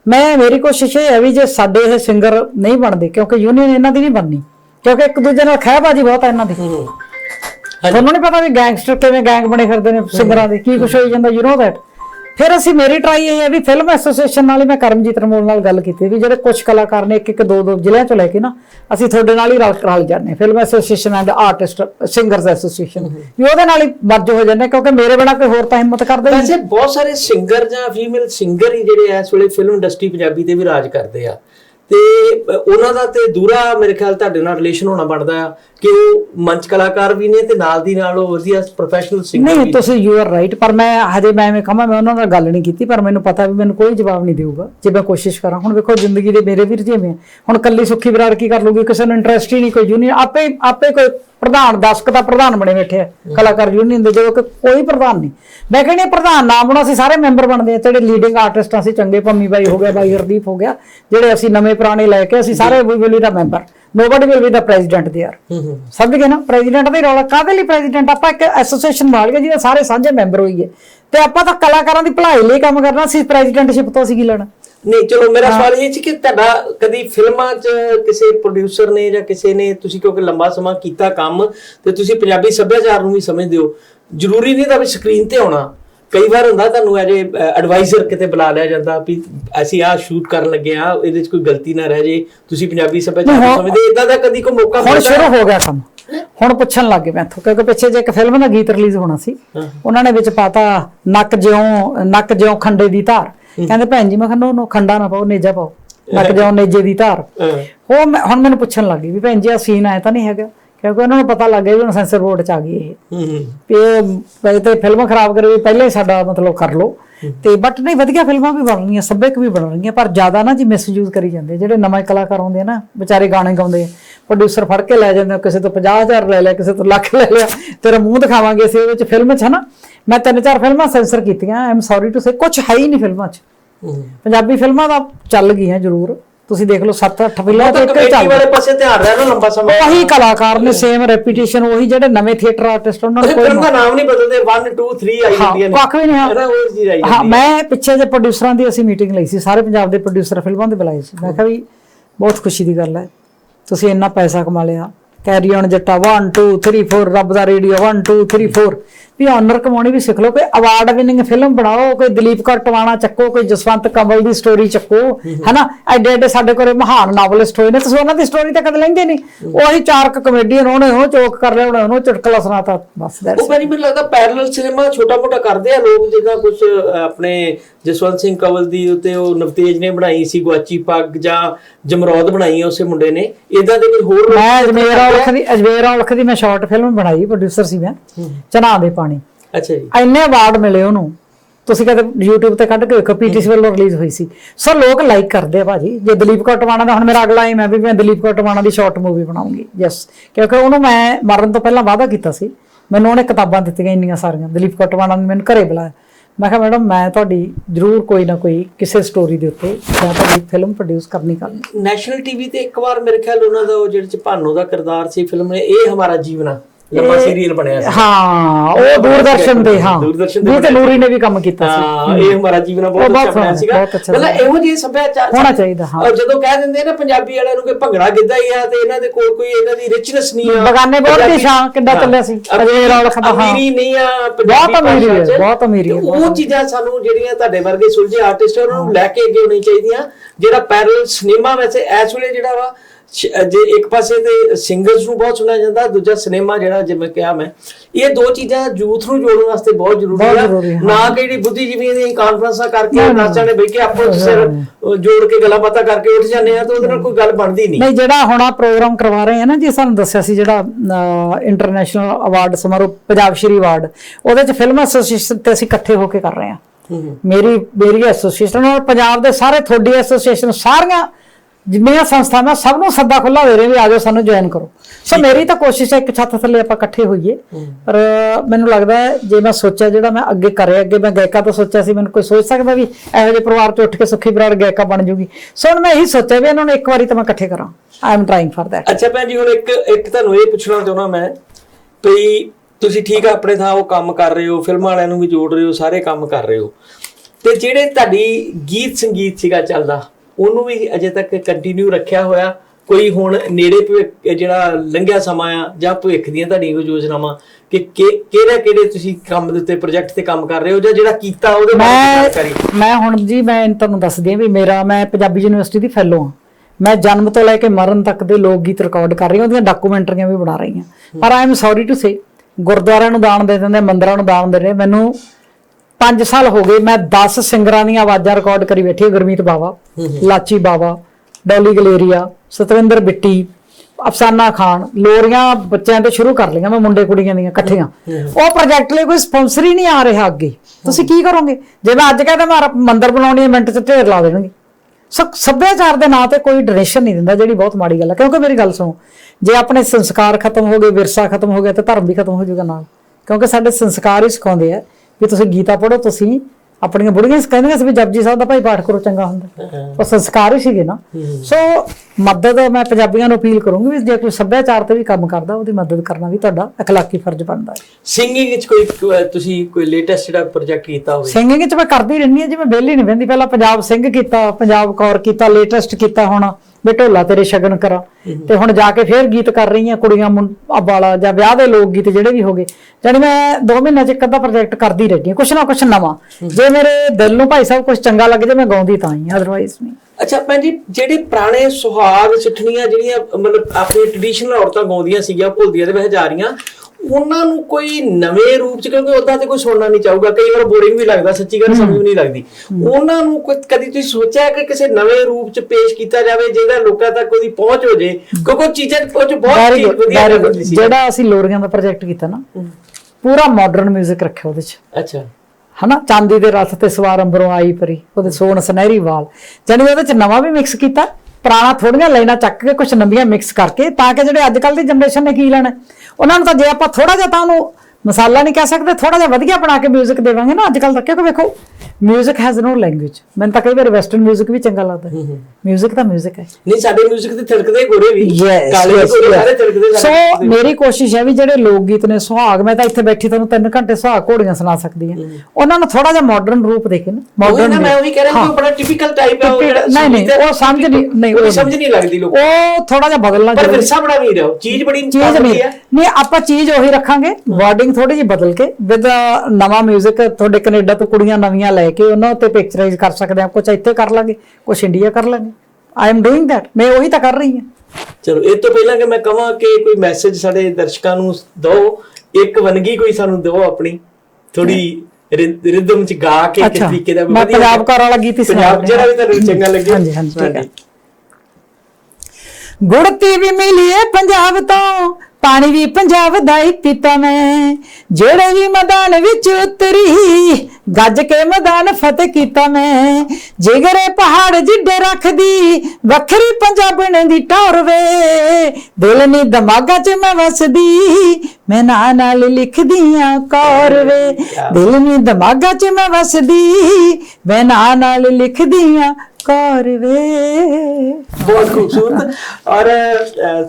ਮੈਂ ਮੇਰੀ ਕੋਸ਼ਿਸ਼ ਇਹ ਹੈ ਵੀ ਜੇ ਸਾਡੇ ਇਹ ਸਿੰਗਰ ਨਹੀਂ ਬਣਦੇ ਕਿਉਂਕਿ ਯੂਨੀਅਨ ਇਹਨਾਂ ਦੀ ਨਹੀਂ ਬਣਨੀ ਕਿਉਂਕਿ ਇੱਕ ਦੂਜੇ ਨਾਲ ਖਹਿਬਾਜੀ ਬਹੁਤ ਹੈ ਇਹਨਾਂ ਦੀ। ਤੁਹਾਨੂੰ ਨਹੀਂ ਪਤਾ ਵੀ ਗੈਂਗਸਟਰ ਕਿਵੇਂ ਗੈਂਗ ਬਣੇ ਫਿਰਦੇ ਨੇ ਸਿੰਗਰਾਂ ਦੇ ਕੀ ਕੁਛ ਹੋਈ ਜਾਂਦਾ ਯੂ نو ਦੈਟ ਫਿਰ ਅਸੀਂ ਮੇਰੀ ਟਰਾਈ ਇਹ ਹੈ ਵੀ ਫਿਲਮ ਐਸੋਸੀਏਸ਼ਨ ਨਾਲ ਹੀ ਮੈਂ ਕਰਮਜੀਤ ਰਮੋਲ ਨਾਲ ਗੱਲ ਕੀਤੀ ਵੀ ਜਿਹੜੇ ਕੁਝ ਕਲਾਕਾਰ ਨੇ ਇੱਕ ਇੱਕ ਦੋ ਦੋ ਜ਼ਿਲ੍ਹਿਆਂ ਚੋਂ ਲੈ ਕੇ ਨਾ ਅਸੀਂ ਤੁਹਾਡੇ ਨਾਲ ਹੀ ਰਲ ਰਲ ਜਾਂਦੇ film association and artist singers association ਵੀ ਉਹਦੇ ਨਾਲ ਹੀ ਮਰਜ ਹੋ ਜਾਂਦੇ ਕਿਉਂਕਿ ਮੇਰੇ ਬਿਨਾਂ ਕੋਈ ਹੋਰ ਤਾਂ ਹਿੰਮਤ ਕਰਦਾ ਹੀ ਨਹੀਂ। ਵੈਸੇ ਬਹੁਤ ਸਾਰੇ ਸਿੰਗਰ ਜਾਂ ਫੀਮੇਲ ਸਿੰਗਰ ਹੀ ਜਿਹੜੇ ਇਸ ਵੇਲੇ ਫਿਲਮ ਇੰਡਸਟਰੀ ਪੰਜਾਬੀ ਤੇ ਵੀ ਰਾਜ ਕਰਦੇ ਆ। ਤੇ ਉਹਨਾਂ ਦਾ ਤੇ ਦੂਰਾ ਮੇਰੇ ਖਿਆਲ ਤੁਹਾਡੇ ਨਾਲ ਰਿਲੇਸ਼ਨ ਹੋਣਾ ਬਣਦਾ ਆ ਕਿ ਉਹ ਮੰਚ ਕਲਾਕਾਰ ਵੀ ਨੇ ਤੇ ਨਾਲ ਦੀ ਨਾਲ ਉਹ ਵਧੀਆ ਪ੍ਰੋਫੈਸ਼ਨਲ ਸਿੰਗਰ ਨਹੀਂ ਤੁਸੀਂ ਯੂ ਆਰ ਰਾਈਟ ਪਰ ਮੈਂ ਹਜੇ ਮੈਂ ਐਵੇਂ ਕਹਾਂ ਮੈਂ ਉਹਨਾਂ ਨਾਲ ਗੱਲ ਨਹੀਂ ਕੀਤੀ ਪਰ ਮੈਨੂੰ ਪਤਾ ਵੀ ਮੈਨੂੰ ਕੋਈ ਜਵਾਬ ਨਹੀਂ ਦੇਊਗਾ ਜੇ ਮੈਂ ਕੋਸ਼ਿਸ਼ ਕਰਾਂ। ਹੁਣ ਵੇਖੋ ਜ਼ਿੰਦਗੀ ਦੇ ਮੇਰੇ ਵੀ ਰੁਝੇਵੇਂ ਆ। ਹੁਣ ਕੱਲੀ ਸੁੱਖੀ ਬਰਾੜ ਕੀ ਕਰ ਲੂਗੀ ਕਿਸੇ ਨੂੰ ਇੰਟਰਸਟ ਹੀ ਨਹੀਂ ਕੋਈ ਯੂਨੀਅਨ ਆਪੇ ਆਪੇ ਕੋਈ ਪ੍ਰਧਾਨ ਦਸਕ ਦਾ ਪ੍ਰਧਾਨ ਬਣੇ ਬੈਠੇ ਆ। ਕਲਾਕਾਰ ਯੂਨੀਅਨ ਦੇ ਜਦੋਂ ਕਿ ਕੋਈ ਪ੍ਰਧਾਨ ਨਹੀਂ। ਮੈਂ ਕਹਿੰਦੀ ਪ੍ਰਧਾਨ ਨਾ ਬਣੋ ਅਸੀਂ ਸਾਰੇ ਮੈਂਬਰ ਬਣਦੇ ਆ। ਜਿਹੜੇ ਲੀਡਿੰਗ ਆਰਟਿਸਟ ਅਸੀਂ ਚੰਗੇ ਪੰਮੀ ਬਾਈ ਹੋ ਗਿਆ ਬਾਈ ਹਰਦੀਪ ਹੋ ਗਿਆ। ਜਿਹੜੇ ਅਸੀਂ ਨਵੇਂ ਪੁਰਾਣੇ ਲੈ ਕੇ ਅਸੀਂ ਸਾਰੇ we will the member. Nobody will be the president they are ਸਮਝ ਗਏ ਨਾ? ਪ੍ਰੈਜ਼ੀਡੈਂਟ ਦਾ ਹੀ ਰੌਲਾ। ਕਾਹਦੇ ਲਈ ਪ੍ਰੈਜ਼ੀਡੈਂਟ ਆਪਾਂ ਇੱਕ ਐਸੋਸੀਏਸ਼ਨ ਬਣਾ ਲਈਏ ਜਿਹਦੇ ਸਾਰੇ ਸਾਂਝੇ ਮੈਂਬਰ ਹੋਈਏ। ਤੇ ਆਪਾਂ ਤਾਂ ਕਲਾਕਾਰਾਂ ਦੀ ਭਲਾਈ ਲਈ ਕੰਮ ਕਰਨਾ ਸੀ ਪ੍ਰੈਜ਼ੀਡੈਂਟਸ਼ਿਪ ਤੋਂ ਅਸੀਂ ਕੀ ਲੈਣਾ? ਨਹੀਂ ਚਲੋ ਮੇਰਾ ਸਵਾਲ ਇਹ ਸੀ ਕਿ ਤੁਹਾਡਾ ਕਦੀ ਫਿਲਮਾਂ 'ਚ ਕਿਸੇ ਪ੍ਰੋਡਿਊਸਰ ਨੇ ਜਾਂ ਕਿਸੇ ਨੇ ਤੁਸੀਂ ਕਿਉਂਕਿ ਲੰਬਾ ਸਮਾਂ ਕੀਤਾ ਕੰਮ ਤੇ ਤੁਸੀਂ ਪੰਜਾਬੀ ਸੱਭਿਆਚਾਰ ਨੂੰ ਵੀ ਸਮਝਦੇ ਹੋ ਜ਼ਰੂਰੀ ਨਹੀਂ ਤਾਂ ਵੀ ਸਕਰੀਨ ਤੇ ਆਉਣਾ। ਕਈ ਵਾਰ ਹੁੰਦਾ ਤੁਹਾਨੂੰ ਐਜ ਐਡਵਾਈਜ਼ਰ ਕਿਤੇ ਬੁਲਾ ਲਿਆ ਜਾਂਦਾ ਵੀ ਅਸੀਂ ਆਹ ਸ਼ੂਟ ਕਰਨ ਲੱਗੇ ਆ ਇਹਦੇ 'ਚ ਕੋਈ ਗਲਤੀ ਨਾ ਰਹਿ ਜੇ ਤੁਸੀਂ ਪੰਜਾਬੀ ਸੱਭਿਆਚਾਰ ਨੂੰ ਸਮਝਦੇ ਇਦਾਂ ਦਾ ਕਦੀ ਕੋਈ ਮੌਕਾ ਹੁਣ ਸ਼ੁਰੂ ਹੋ ਗਿਆ ਕੰਮ। ਹੁਣ ਪੁੱਛਣ ਲੱਗ ਗਏ ਮੈਥੋਂ ਕਿਉਂਕਿ ਪਿੱਛੇ ਜੇ ਇੱਕ ਫਿਲਮ ਦਾ ਗੀਤ ਰਿਲੀਜ਼ ਹੋਣਾ ਸੀ ਉਹਨਾਂ ਨੇ ਵਿੱਚ ਪਾਤਾ ਨੱਕ ਜਿਉਂ ਨੱਕ ਜਿਉਂ ਖੰਡੇ ਦੀ ਧਾਰ। ਕਹਿੰਦੇ ਭੈਣ ਜੀ ਮੈਂ ਕਹਿੰਦਾ ਉਹਨੂੰ ਖੰਡਾ ਨਾ ਪਾਓ ਨੇਜਾ ਪਾਓ ਨੱਕ ਜਿਉਂ ਨੇਜੇ ਦੀ ਧਾਰ। ਉਹ ਹੁਣ ਮੈਨੂੰ ਪੁੱਛਣ ਲੱਗ ਵੀ ਭੈਣ ਜੀ ਆ ਸੀਨ ਆਇਆ ਤਾਂ ਨਹੀਂ ਹੈਗਾ? ਕਿਉਂਕਿ ਉਹਨਾਂ ਨੂੰ ਪਤਾ ਲੱਗ ਗਿਆ ਵੀ ਹੁਣ ਸੈਂਸਰ ਬੋਰਡ ਚ ਆ ਗਈ ਇਹ। ਇਹ ਵੈਸੇ ਤੇ ਫਿਲਮ ਖਰਾਬ ਕਰੇ ਵੀ ਪਹਿਲੇ ਸਾਡਾ ਮਤਲਬ ਕਰ ਲਓ। ਤੇ ਬਟ ਨਹੀਂ ਵਧੀਆ ਫਿਲਮਾਂ ਵੀ ਬਣਨੀਆਂ ਸੱਭਿਅਕ ਵੀ ਬਣਨਗੀਆਂ ਪਰ ਜ਼ਿਆਦਾ ਨਾ ਜੀ ਮਿਸਯੂਜ਼ ਕਰੀ ਜਾਂਦੇ ਜਿਹੜੇ ਨਵੇਂ ਕਲਾਕਾਰ ਆਉਂਦੇ ਆ ਨਾ ਵਿਚਾਰੇ ਗਾਣੇ ਗਾਉਂਦੇ ਆ ਪ੍ਰੋਡਿਊਸਰ ਫੜ ਕੇ ਲੈ ਜਾਂਦੇ ਕਿਸੇ ਤੋਂ 50000 ਲੈ ਲਿਆ ਕਿਸੇ ਤੋਂ ਲੱਖ ਲੈ ਲਿਆ ਤੇਰਾ ਮੂੰਹ ਦਿਖਾਵਾਂਗੇ ਅਸੀਂ ਉਹਦੇ ਵਿੱਚ ਫਿਲਮ 'ਚ ਹਨਾ। ਮੈਂ ਤਿੰਨ ਚਾਰ ਫਿਲਮਾਂ ਸੈਂਸਰ ਕੀਤੀਆਂ ਆਮ ਸੌਰੀ ਟੂ ਸੇ ਕੁਝ ਹੈ ਹੀ ਨਹੀਂ ਫਿਲਮਾਂ 'ਚ। ਪੰਜਾਬੀ ਫਿਲਮਾਂ ਦਾ ਚੱਲ ਗਈਆਂ ਜ਼ਰੂਰ। ਤੁਸੀਂ ਦੇਖ ਲਓ 7-8 ਫਿਲਮਾਂ ਤੇ ਇੱਕ ਚੱਲ ਵਾਲੇ ਪਾਸੇ ਧਿਆਨ ਰਿਹਾ ਨਾ ਲੰਬਾ ਸਮਾਂ। ਉਹੀ ਕਲਾਕਾਰ ਨੇ ਸੇਮ ਰੈਪਿਊਟੇਸ਼ਨ ਉਹੀ ਜਿਹੜੇ ਨਵੇਂ ਥੀਏਟਰ ਆਰਟਿਸਟ ਉਹਨਾਂ ਨੂੰ ਕੋਈ ਫਿਲਮ ਦਾ ਨਾਮ ਨਹੀਂ ਬਦਲਦੇ 1 2 3 ਆਈ ਜਾਂਦੀਆਂ ਨੇ। ਕੱਖ ਵੀ ਨਹੀਂ ਹੈ। ਮੈਂ ਪਿੱਛੇ ਜੇ ਪ੍ਰੋਡਿਊਸਰਾਂ ਦੀ ਅਸੀਂ ਮੀਟਿੰਗ ਲਈ ਸੀ ਸਾਰੇ ਪੰਜਾਬ ਦੇ ਪ੍ਰੋਡਿਊਸਰ ਫਿਲਮਾਂ ਦੇ ਬੁਲਾਏ ਸੀ। ਮੈਂ ਕਿਹਾ ਵੀ ਬਹੁਤ ਖੁਸ਼ੀ ਦੀ ਗੱਲ ਹੈ। ਤੁਸੀਂ ਇੰਨਾ ਪੈਸਾ ਕਮਾ ਲਿਆ। ਕੈਰੀ ਔਨ ਜੱਟਾ 1 2 3 4 ਰੱਬ ਦਾ ਰੇਡੀਓ 1 2 3 4 ਵੀ ਆਨਰ ਕਮਾਉਣੀ ਵੀ ਸਿੱਖ ਲਓ ਕੋਈ ਅਵਾਰਡ ਵਿਨਿੰਗ ਫਿਲਮ ਬਣਾਓ ਕੋਈ ਦਲੀਪ ਕੌਰ ਟਵਾਣਾ ਚੱਕੋ ਕੋਈ ਜਸਵੰਤ ਕਮਲ ਦੀ ਸਟੋਰੀ ਚੱਕੋ ਹਨਾ? ਐਡੇ ਐਡੇ ਸਾਡੇ ਕੋਲੇ ਮਹਾਨ ਨਾਵਲਿਸਟ ਹੋਏ ਨੇ ਤੁਸੀਂ ਉਹਨਾਂ ਦੀ ਸਟੋਰੀ ਤਾਂ ਕਦੇ ਲੈਂਦੇ ਨਹੀਂ। ਉਹੀ ਚਾਰ ਕ ਕਮੇਡੀਅਨ ਉਹਨੇ ਉਹ ਚੋਕ ਕਰ ਲਿਆ ਉਹਨੇ ਚੁਟਕਲਾ ਸੁਣਾਤਾ। ਬਸ that's ਉਹ ਮੈਨੂੰ ਲੱਗਦਾ ਪੈਰਲਲ ਸਿਨੇਮਾ ਛੋਟਾ ਮੋਟਾ ਕਰਦੇ ਆ ਲੋਕ ਜਿੱਦਾਂ ਕੁਝ ਆਪਣੇ ਜਸਵੰਤ ਸਿੰਘ ਕਵਲ ਦੀ ਉੱਤੇ ਉਹ ਨਵਤੇਜ ਨੇ ਬਣਾਈ ਸੀ ਗੁਆਚੀ ਪੱਗ ਜਾਂ ਜਮਰੌਦ ਬਣਾਈ ਆ ਉਸੇ ਮੁੰਡੇ ਨੇ। ਇਦਾਂ ਦੇ ਕੋਈ ਹੋਰ ਮੈਂ ਅਜਮੇਰ ਔਲਖ ਦੀ ਅਜਮੇਰ ਔਲਖ ਦੀ ਮੈਂ ਸ਼ਾਰਟ ਫਿਲਮ ਬਣਾਈ ਪ੍ਰੋਡਿਊਸਰ ਸੀ ਮੈਂ। ਚਨਾ ਦੇ ਅੱਛਾ ਜੀ। ਇੰਨੇ ਅਵਾਰਡ ਮਿਲੇ ਉਹਨੂੰ। ਤੁਸੀਂ ਕਦੇ YouTube ਤੇ ਕੱਢ ਕੇ ਵੇਖੋ ਪੀਟੀਸੀ ਵੱਲੋਂ ਰਿਲੀਜ਼ ਹੋਈ ਸੀ। ਸੋ ਲੋਕ ਲਾਈਕ ਕਰਦੇ ਆ ਭਾਜੀ। ਜੇ ਦਲੀਪ ਕੌਰ ਟਵਾਣਾ ਦਾ ਹੁਣ ਮੇਰਾ ਅਗਲਾ ਏਮ ਹੈ ਵੀ ਮੈਂ ਦਲੀਪ ਕੌਰ ਟਵਾਣਾ ਦੀ ਸ਼ਾਰਟ ਮੂਵੀ ਬਣਾਉਂਗੀ। ਯੈਸ ਕਿਉਂਕਿ ਉਹਨੂੰ ਮੈਂ ਮਰਨ ਤੋਂ ਪਹਿਲਾਂ ਵਾਅਦਾ ਕੀਤਾ ਸੀ। ਮੈਨੂੰ ਉਹਨੇ ਕਿਤਾਬਾਂ ਦਿੱਤੀਆਂ ਇੰਨੀਆਂ ਸਾਰੀਆਂ। ਦਲੀਪ ਕੌਰ ਟਵਾਣਾ ਨੇ ਮੈਨੂੰ ਘਰੇ ਬੁਲਾਇਆ। ਮੈਂ ਕਿਹਾ ਮੈਡਮ ਮੈਂ ਤੁਹਾਡੀ ਜ਼ਰੂਰ ਕੋਈ ਨਾ ਕੋਈ ਕਿਸੇ ਸਟੋਰੀ ਦੇ ਉੱਤੇ ਮੈਂ ਤੁਹਾਡੀ ਫਿਲਮ ਪ੍ਰੋਡਿਊਸ ਕਰਨੀ ਕਰਨੀ ਨੈਸ਼ਨਲ ਟੀਵੀ ਤੇ ਇੱਕ ਵਾਰ ਮੇਰੇ ਖਿਆਲ ਉਹਨਾਂ ਦਾ ਉਹ ਜਿਹੜੇ ਚ ਭਾਨੋ ਦਾ ਕਿਰਦਾਰ ਸੀ ਫਿਲਮ ਨੇ ਇਹ ਹਮਾਰਾ ਜੀਵਨਾ ਲੰਮਾ ਸੀਰੀਅਲ ਬਣਿਆ ਸੀ ਹਾਂ ਉਹ ਦੂਰਦਰਸ਼ਨ ਦੇ ਹਾਂ ਦੂਰਦਰਸ਼ਨ ਤੇ ਨੂਰੀ ਨੇ ਵੀ ਕੰਮ ਕੀਤਾ ਸੀ ਹਾਂ ਇਹ ਹਮਾਰਾ ਜੀਵਨ ਬਹੁਤ ਬਹੁਤ ਅੱਛਾ ਬਣਿਆ ਸੀਗਾ ਬਹੁਤ ਮਤਲਬ ਇਹੋ ਜਿਹੇ ਸੱਭਿਆਚਾਰ ਹੋਣਾ ਚਾਹੀਦਾ, ਹਾਂ। ਔਰ ਜਦੋਂ ਕਹਿ ਦਿੰਦੇ ਨਾ ਪੰਜਾਬੀ ਵਾਲਿਆਂ ਨੂੰ ਕਿ ਭੰਗੜਾ ਗਿੱਧਾ ਹੀ ਆ ਤੇ ਇਹਨਾਂ ਦੇ ਕੋਲ ਕੋਈ ਇਹਨਾਂ ਦੀ ਰਿਚਨੈਸ ਨਹੀਂ ਆ ਬਗਾਨੇ ਬੋਲ ਦੀ ਸ਼ਾਨ ਕਿੱਦਾਂ। ਚੱਲਿਆ ਸੀ? ਅਜੇ ਰੌਣਕ ਦਾ, ਹਾਂ। ਅਮੀਰੀ ਨਹੀਂ ਆ ਬਹੁਤ ਅਮੀਰੀ ਹੈ। ਬਹੁਤ ਅਮੀਰੀ ਹੈ, ਤੇ ਬਹੁਤ ਉਹ ਚੀਜ਼ਾਂ ਸਾਨੂੰ ਜਿਹੜੀਆਂ ਤੁਹਾਡੇ ਵਰਗੇ ਸੁਲਝੇ ਆਰਟਿਸਟ ਉਹਨਾਂ ਨੂੰ ਲੈ ਕੇ ਅੱਗੇ ਹੋਣੀ ਚਾਹੀਦੀਆਂ ਜਿਹੜਾ ਪੈਰਲ ਸਿਨੇਮਾ ਵੈਸੇ ਇਸ ਵੇਲੇ ਜਿਹੜਾ ਵਾ ਸ਼- ਜੇ ਇੱਕ ਪਾਸੇ ਤੇ ਸਿੰਗਰਸ ਨੂੰ ਬਹੁਤ ਸੁਣਿਆ ਜਾਂਦਾ ਦੂਜਾ ਸਿਨੇਮਾ ਜਿਹੜਾ ਜਿਵੇਂ ਕਿਹਾ ਮੈਂ ਇਹ ਦੋ ਚੀਜ਼ਾਂ ਯੂਥ ਨੂੰ ਜੋੜਨ ਵਾਸਤੇ ਬਹੁਤ ਜ਼ਰੂਰੀ ਆ। ਨਾ ਕਿ ਜਿਹੜੀ ਬੁੱਧੀਜੀਵੀਆਂ ਦੀਆਂ ਕਾਨਫਰੰਸਾਂ ਕਰਕੇ ਨਾਚਾਂ ਨੇ ਬਹਿ ਕੇ ਆਪੋ ਸਿਰ ਜੋੜ ਕੇ ਗੱਲਾਂ ਬਾਤਾਂ ਕਰਕੇ ਉੱਠ ਜਾਂਦੇ ਆ ਤਾਂ ਉਹਦੇ ਨਾਲ ਕੋਈ ਗੱਲ ਬਣਦੀ ਨਹੀਂ। ਨਹੀਂ ਜਿਹੜਾ ਹੁਣ ਆ ਪ੍ਰੋਗਰਾਮ ਕਰਵਾ ਰਹੇ ਆ ਨਾ ਜੀ ਸਾਨੂੰ ਦੱਸਿਆ ਸੀ ਜਿਹੜਾ ਇੰਟਰਨੈਸ਼ਨਲ ਅਵਾਰਡ ਸਮਾਰੋਹ ਪੰਜਾਬ ਸ਼੍ਰੀ ਅਵਾਰਡ ਉਹਦੇ ਚ ਫਿਲਮ ਐਸੋਸੀਏਸ਼ਨ ਤੇ ਅਸੀਂ ਇਕੱਠੇ ਹੋ ਕੇ ਕਰ ਰਹੇ ਆ। ਮੇਰੀ ਮੇਰੀ ਐਸੋਸੀਏਸ਼ਨ ਔਰ ਪੰਜਾਬ ਦੇ ਸਾਰੇ ਤੁਹਾਡੀ ਐਸੋਸੀਏਸ਼ਨ ਸਾਰੀਆਂ ਮੇਰਾ ਸੰਸਥਾਨਾ ਸਭ ਨੂੰ ਸੱਦਾ ਖੁੱਲਾ ਦੇ ਰਹੇ ਵੀ ਆਜੋ ਸਾਨੂੰ ਜੁਆਇਨ ਕਰੋ। ਸੋ ਮੇਰੀ ਤਾਂ ਕੋਸ਼ਿਸ਼ ਹੈ ਇੱਕ ਛੱਤ ਥੱਲੇ ਆਪਾਂ ਇਕੱਠੇ ਹੋਈਏ। ਪਰ ਮੈਨੂੰ ਲੱਗਦਾ ਹੈ ਜੇ ਮੈਂ ਸੋਚਿਆ ਜਿਹੜਾ ਮੈਂ ਅੱਗੇ ਕਰਿਆ ਅੱਗੇ ਮੈਂ ਗਾਇਕਾ ਤੋਂ ਸੋਚਿਆ ਸੀ ਮੈਨੂੰ ਕੋਈ ਸੋਚ ਸਕਦਾ ਵੀ ਇਹੋ ਜਿਹੇ ਪਰਿਵਾਰ ਤੋਂ ਉੱਠ ਕੇ ਸੁਖੀ ਬਰਾੜ ਗਾਇਕਾ ਬਣ ਜੂਗੀ। ਸੋ ਹੁਣ ਮੈਂ ਇਹੀ ਸੋਚਿਆ ਵੀ ਇਹਨਾਂ ਨੂੰ ਇੱਕ ਵਾਰੀ ਤਾਂ ਮੈਂ ਇਕੱਠੇ ਕਰਾਂ। I am trying for that ਅੱਛਾ ਭੈਣ ਜੀ ਹੁਣ ਇੱਕ ਇੱਕ ਤੁਹਾਨੂੰ ਇਹ ਪੁੱਛਣਾ ਚਾਹੁੰਦਾ ਮੈਂ ਭਈ ਤੁਸੀਂ ਠੀਕ ਆ ਆਪਣੇ ਥਾਂ ਉਹ ਕੰਮ ਕਰ ਰਹੇ ਹੋ ਫਿਲਮਾਂ ਵਾਲਿਆਂ ਨੂੰ ਵੀ ਜੋੜ ਰਹੇ ਹੋ ਸਾਰੇ ਕੰਮ ਕਰ ਰਹੇ ਹੋ। ਤੇ ਜਿਹੜੇ ਤੁਹਾਡੀ ਗੀਤ ਸੰਗੀਤ ਸੀਗਾ ਚੱਲਦਾ ਉਹਨੂੰ ਵੀ ਅਜੇ ਤੱਕ ਕੰਟੀਨਿਊ ਰੱਖਿਆ ਹੋਇਆ। ਕੋਈ ਹੁਣ ਨੇੜੇ ਜਿਹੜਾ ਲੰਘਿਆ ਸਮਾਂ ਆ ਜਾਂ ਭਵਿੱਖ ਦੀਆਂ ਤੁਹਾਡੀਆਂ ਕੋਈ ਯੋਜਨਾਵਾਂ ਕਿ ਕਿਹੜੇ ਕਿਹੜੇ ਤੁਸੀਂ ਕੰਮ ਦੇ ਉੱਤੇ ਪ੍ਰੋਜੈਕਟ ਤੇ ਕੰਮ ਕਰ ਰਹੇ ਹੋ ਜਾਂ ਜਿਹੜਾ ਕੀਤਾ ਉਹਦੇ ਬਾਰੇ ਜਾਣਕਾਰੀ? ਮੈਂ ਹੁਣ ਜੀ ਮੈਂ ਤੁਹਾਨੂੰ ਦੱਸਦੀ ਹਾਂ ਵੀ ਮੇਰਾ ਮੈਂ ਪੰਜਾਬੀ ਯੂਨੀਵਰਸਿਟੀ ਦੀ ਫੈਲੋ ਹਾਂ। ਮੈਂ ਜਨਮ ਤੋਂ ਲੈ ਕੇ ਮਰਨ ਤੱਕ ਦੇ ਲੋਕ ਗੀਤ ਰਿਕਾਰਡ ਕਰ ਰਹੀ ਹਾਂ ਉਹਦੀਆਂ ਡਾਕੂਮੈਂਟਰੀਆਂ ਵੀ ਬਣਾ ਰਹੀ ਹਾਂ। ਪਰ I am sorry to say ਗੁਰਦੁਆਰਿਆਂ ਨੂੰ ਦਾਨ ਦੇ ਦਿੰਦੇ ਮੰਦਿਰਾਂ ਨੂੰ ਦਾਨ ਦੇ ਰਹੇ। ਮੈਨੂੰ 5 ਸਾਲ ਹੋ ਗਏ ਮੈਂ 10 ਸਿੰਗਰਾਂ ਦੀਆਂ ਆਵਾਜ਼ਾਂ ਰਿਕਾਰਡ ਕਰੀ ਬੈਠੀ ਗੁਰਮੀਤ ਬਾਵਾ ਲਾਚੀ ਬਾਵਾ ਡੋਲੀ ਗਲੇਰੀਆ ਸਤਵਿੰਦਰ ਬਿੱਟੀ ਅਫਸਾਨਾ ਖਾਨ ਲੋਰੀਆਂ ਬੱਚਿਆਂ ਤੇ ਸ਼ੁਰੂ ਕਰ ਲਈਆਂ ਮੈਂ ਮੁੰਡੇ ਕੁੜੀਆਂ ਦੀਆਂ ਇਕੱਠੀਆਂ। ਉਹ ਪ੍ਰੋਜੈਕਟ ਲਈ ਕੋਈ ਸਪਾਂਸਰ ਹੀ ਨਹੀਂ ਆ ਰਿਹਾ ਅੱਗੇ। ਤੁਸੀਂ ਕੀ ਕਰੋਗੇ? ਜੇ ਮੈਂ ਅੱਜ ਕਹਿੰਦਾ ਮੈਂ ਮੰਦਰ ਬਣਾਉਣੀ ਹੈ ਮਿੰਟ ਚ ਢੇਰ ਲਾ ਦੇਣਗੇ। ਸੱਭਿਆਚਾਰ ਦੇ ਨਾਂ ਤੇ ਕੋਈ ਡੋਨੇਸ਼ਨ ਨਹੀਂ ਦਿੰਦਾ ਜਿਹੜੀ ਬਹੁਤ ਮਾੜੀ ਗੱਲ ਹੈ। ਕਿਉਂਕਿ ਮੇਰੀ ਗੱਲ ਸੁਣੋ ਜੇ ਆਪਣੇ ਸੰਸਕਾਰ ਖਤਮ ਹੋ ਗਏ ਵਿਰਸਾ ਖਤਮ ਹੋ ਗਿਆ ਤੇ ਧਰਮ ਵੀ ਖਤਮ ਹੋ ਜਾਊਗਾ ਨਾਲ। ਕਿਉਂਕਿ ਸਾਡੇ ਸੰਸਕਾਰ ਹੀ ਸਿਖਾਉਂਦੇ ਆ ਵੀ ਤੁਸੀਂ ਗੀਤਾ ਪੜ੍ਹੋ ਤੁਸੀਂ ਆਪਣੀਆਂ ਬੁੜੀਆਂ ਕਹਿੰਦੀਆਂ ਸੀ ਵੀ ਜਪਜੀ ਸਾਹਿਬ ਦਾ ਭਾਈ ਪਾਠ ਕਰੋ ਚੰਗਾ ਹੁੰਦਾ। ਉਹ ਸੰਸਕਾਰ ਹੀ ਸੀਗੇ ਨਾ। ਸੋ ਮਦਦ ਮੈਂ ਪੰਜਾਬੀਆਂ ਨੂੰ ਅਪੀਲ ਕਰੂੰਗੀ ਵੀ ਜੇ ਕੋਈ ਸੱਭਿਆਚਾਰ ਤੇ ਵੀ ਕੰਮ ਕਰਦਾ ਉਹਦੀ ਮਦਦ ਕਰਨਾ ਵੀ ਤੁਹਾਡਾ ਅਖਲਾਕੀ ਫਰਜ਼ ਬਣਦਾ ਹੈ। ਸਿੰਗਿੰਗ ਵਿੱਚ ਕੋਈ ਤੁਸੀਂ ਕੋਈ ਲੇਟੈਸਟ ਜਿਹੜਾ ਪ੍ਰੋਜੈਕਟ ਕੀਤਾ ਹੋਵੇ? ਸਿੰਗਿੰਗ ਚ ਮੈਂ ਕਰਦੀ ਰਹਿੰਦੀ ਹਾਂ ਜਿਵੇਂ ਵਿਹਲੀ ਨਹੀਂ ਬਹਿੰਦੀ ਪਹਿਲਾਂ ਪੰਜਾਬ ਸਿੰਘ ਕੀਤਾ ਪੰਜਾਬ ਕੌਰ ਕੀਤਾ ਲੇਟੈਸਟ ਕੀਤਾ ਹੁਣ ਵੀ ਢੋਲਾ ਤੇਰੇ ਸ਼ਗਨ ਕਰਾਂ। ਤੇ ਹੁਣ ਜਾ ਕੇ ਫੇਰ ਗੀਤ ਕਰ ਰਹੀ ਹਾਂ ਕੁੜੀਆਂ ਵਾਲਾ ਜਾਂ ਵਿਆਹ ਦੇ ਲੋਕ ਗੀਤ ਜਿਹੜੇ ਵੀ ਹੋਗੇ ਜਾਨੀ ਮੈਂ 2 ਮਹੀਨਿਆਂ ਚ ਇੱਕ ਅੱਧਾ ਪ੍ਰੋਜੈਕਟ ਕਰਦੀ ਰਹਿੰਦੀ ਹਾਂ ਕੁਛ ਨਾ ਕੁਛ ਨਵਾਂ। ਜੇ ਮੇਰੇ ਦਿਲ ਨੂੰ ਭਾਈ ਸਾਹਿਬ ਕੁਛ ਚੰਗਾ ਲੱਗ ਜੇ ਮੈਂ ਗਾਉਂਦੀ ਤਾਂ ਹੀ ਅਦਰਵਾਈਜ਼ ਨਹੀਂ। ਅੱਛਾ ਭੈਣ ਜੀ ਜਿਹੜੇ ਪੁਰਾਣੇ ਸੁਹਾਗ ਸਿੱਠਣੀਆਂ ਜਿਹੜੀਆਂ ਮਤਲਬ ਆਪਣੀ ਟ੍ਰੈਡੀਸ਼ਨਲ ਔਰਤਾਂ ਗਾਉਂਦੀਆਂ ਸੀਗੀਆਂ ਭੁੱਲਦੀਆਂ ਦੇ ਵਿੱਚ ਜਾ ਰਹੀਆਂ ਉਹਨਾਂ ਨੂੰ ਕੋਈ ਨਵੇਂ ਰੂਪ ਚ ਕਿਉਂਕਿ ਉਦਾਂ ਤੇ ਕੋਈ ਸੁਣਨਾ ਨਹੀਂ ਚਾਹੂਗਾ ਕਈ ਵਾਰ ਬੋਰਿੰਗ ਵੀ ਲੱਗਦਾ ਸੱਚੀ ਗੱਲ ਸਮਝ ਨਹੀਂ ਲੱਗਦੀ। ਉਹਨਾਂ ਨੂੰ ਕੋਈ ਕਦੀ ਤੁਸੀਂ ਸੋਚਿਆ ਕਿ ਕਿਸੇ ਨਵੇਂ ਰੂਪ ਚ ਪੇਸ਼ ਕੀਤਾ ਜਾਵੇ ਜਿਹਦਾ ਲੋਕਾਂ ਤੱਕ ਉਹਦੀ ਪਹੁੰਚ ਹੋ ਜੇ ਕਿਉਂਕਿ ਚੀਜ਼ਾਂ ਚ ਬਹੁਤ ਚੀਜ਼ ਵਧੀਆ ਜਿਹੜਾ ਅਸੀਂ ਲੋਰੀਆਂ ਦਾ ਪ੍ਰੋਜੈਕਟ ਕੀਤਾ ਨਾ ਪੂਰਾ ਮਾਡਰਨ 뮤직 ਰੱਖਿਆ ਉਹਦੇ ਚ। ਅੱਛਾ। ਹਨਾ? ਚਾਂਦੀ ਦੇ ਰਥ ਤੇ ਸਵਾਰ ਅੰਬਰੋਂ ਆਈ ਪਰੀ, ਉਹਦੇ ਸੋਨ ਸੁਨਹਿਰੀ ਵਾਲ। ਜਾਨੀ ਉਹਦੇ ਚ ਨਵਾਂ ਵੀ ਮਿਕਸ ਕੀਤਾ, ਪੁਰਾਣਾ ਥੋੜੀਆਂ ਲਾਈਨਾਂ ਚੱਕ ਕੇ ਕੁਝ ਨਵੀਆਂ ਮਿਕਸ ਕਰਕੇ, ਤਾਂ ਕਿ ਜਿਹੜੇ ਅੱਜ ਕੱਲ ਦੀ ਜਨਰੇਸ਼ਨ ਨੇ ਕੀ ਲੈਣਾ? ਉਹਨਾਂ ਨੂੰ ਤਾਂ ਜੇ ਆਪਾਂ ਥੋੜਾ ਜਿਹਾ ਤਾਂ ਉਹਨੂੰ ਮਸਾਲਾ ਨਹੀਂ ਕਹਿ ਸਕਦੇ ਥੋੜਾ ਜਿਹਾ ਵਧੀਆ ਬਣਾ ਕੇ 뮤직 ਦੇਵਾਂਗੇ ਨਾ ਅੱਜ ਕੱਲ ਤੱਕ ਕਿਉਂਕਿ ਵੇਖੋ 뮤직 ਹੈਜ਼ ਨੋ ਲੈਂਗੁਏਜ ਮੈਨੂੰ ਤਾਂ ਕਈ ਵਾਰ ਵੈਸਟਰਨ 뮤직 ਵੀ ਚੰਗਾ ਲੱਗਦਾ 뮤직 ਤਾਂ 뮤직 ਹੈ ਨਹੀਂ ਸਾਡੇ 뮤직 ਤੇ ਥੜਕਦੇ ਗੋਰੇ ਵੀ ਯੈਸ ਕਾਲੇ ਗੋਰੇ ਸਾਰੇ ਥੜਕਦੇ ਸੋ ਮੇਰੀ ਕੋਸ਼ਿਸ਼ ਹੈ ਵੀ ਜਿਹੜੇ ਲੋਕ ਗੀਤ ਨੇ ਸੁਹਾਗ ਮੈਂ ਤਾਂ ਇੱਥੇ ਬੈਠੀ ਤੁਹਾਨੂੰ 3 ਘੰਟੇ ਸੁਹਾਗ ਘੋੜੀਆਂ ਸੁਣਾ ਸਕਦੀ ਹਾਂ ਉਹਨਾਂ ਨੂੰ ਥੋੜਾ ਜਿਹਾ ਮਾਡਰਨ ਰੂਪ ਦੇ ਕੇ ਨਾ ਉਹੀ ਨਾ ਮਾਡਰਨ ਮੈਂ ਉਹੀ ਕਹਿ ਰਿਹਾ ਕਿ ਉਹ ਬੜਾ ਟਿਪੀਕਲ ਟਾਈਪ ਹੈ ਉਹ ਜਿਹੜਾ ਨਹੀਂ ਨਹੀਂ ਉਹ ਸਮਝ ਨਹੀਂ ਨਹੀਂ ਉਹ ਉਹ ਸਮਝ ਨਹੀਂ ਲੱਗਦੀ ਲੋਕ ਉਹ ਥੋੜਾ ਜਿਹਾ ਬਦਲਣਾ ਪਰ ਜ਼ਰੂਰੀ ਵਿਰਸਾ ਬੜਾ ਵੀਰ ਹੈ ਉਹ ਚੀਜ਼ ਬੜੀ ਚੀਜ਼ ਵਧੀਆ ਨਹੀਂ ਹੈ ਨਹੀਂ ਆਪਾਂ ਚੀਜ਼ ਉਹੀ ਰੱਖਾਂਗੇ ਵਰਡਿੰਗ ਥੋੜੀ ਜਿਹੀ ਬਦਲ ਕੇ ਵਿਦ ਨਵਾਂ 뮤직 ਤੁਹਾਡੇ ਕੈਨੇਡਾ ਤੋਂ ਕੁੜੀਆਂ ਨਵੀਆਂ ਲੈ ਕੇ ਉਹਨਾਂ ਉੱਤੇ ਪਿਕਚਰਾਈਜ਼ ਕਰ ਸਕਦੇ ਆ ਕੁਝ ਇੱਥੇ ਕਰ ਲਾਂਗੇ ਕੁਝ ਇੰਡੀਆ ਕਰ ਲਾਂਗੇ। ਆਈ ਐਮ ਡੂਇੰਗ ਥੈਟ ਮੈਂ ਉਹੀ ਤਾਂ ਕਰ ਰਹੀ ਹਾਂ। ਚਲੋ ਇਹ ਤੋਂ ਪਹਿਲਾਂ ਕਿ ਮੈਂ ਕਹਾਂ ਕਿ ਕੋਈ ਮੈਸੇਜ ਸਾਡੇ ਦਰਸ਼ਕਾਂ ਨੂੰ ਦਿਓ ਇੱਕ ਵਨਗੀ ਕੋਈ ਸਾਨੂੰ ਦਿਓ ਆਪਣੀ ਥੋੜੀ ਰਿਦਮ ਚ ਗਾ ਕੇ ਕਿਸ ਤਰੀਕੇ ਦਾ ਮੈਂ ਪੰਜਾਬ ਘਰ ਵਾਲਾ ਗੀਤ ਹੀ ਸੁਣਾ ਪੰਜਾਬ ਜਿਹੜਾ ਵੀ ਤੁਹਾਨੂੰ ਚੰਗਾ ਲੱਗੇ ਹਾਂਜੀ ਹਾਂਜੀ ਗੁੜਤੀ ਵੀ ਮਿਲੀ ਪੰਜਾਬ ਤੋਂ ਪਾਣੀ ਵੀ ਪੰਜਾਬ ਦਾ ਹੀ ਪੀਤਾ ਮੈਂ। ਜਿਹੜੇ ਵੀ ਮੈਦਾਨ ਵਿੱਚ ਉਤਰੀ ਗੱਜ ਕੇ ਮੈਦਾਨ ਫਤਿਹ ਕੀਤਾ ਮੈਂ। ਜਿਗਰੇ ਪਹਾੜ ਜਿੱਡੇ ਰੱਖਦੀ ਵੱਖਰੀ ਪੰਜਾਬਣ ਦੀ ਟੌਰ ਵੇ। ਦਿਲ ਨੀ ਦਿਮਾਗਾਂ 'ਚ ਮੈਂ ਵਸਦੀ ਮੈਂ ਨਾਂ ਨਾਲ ਲਿਖਦੀਆਂ ਕੌਰ ਵੇ। ਦਿਲ ਨੀ ਦਿਮਾਗਾਂ 'ਚ ਮੈਂ ਵਸਦੀ ਮੈਂ ਨਾਂ ਨਾਲ ਲਿਖਦੀਆਂ ਘਰ ਵੇ। ਬਹੁਤ ਖੂਬਸੂਰਤ। ਔਰ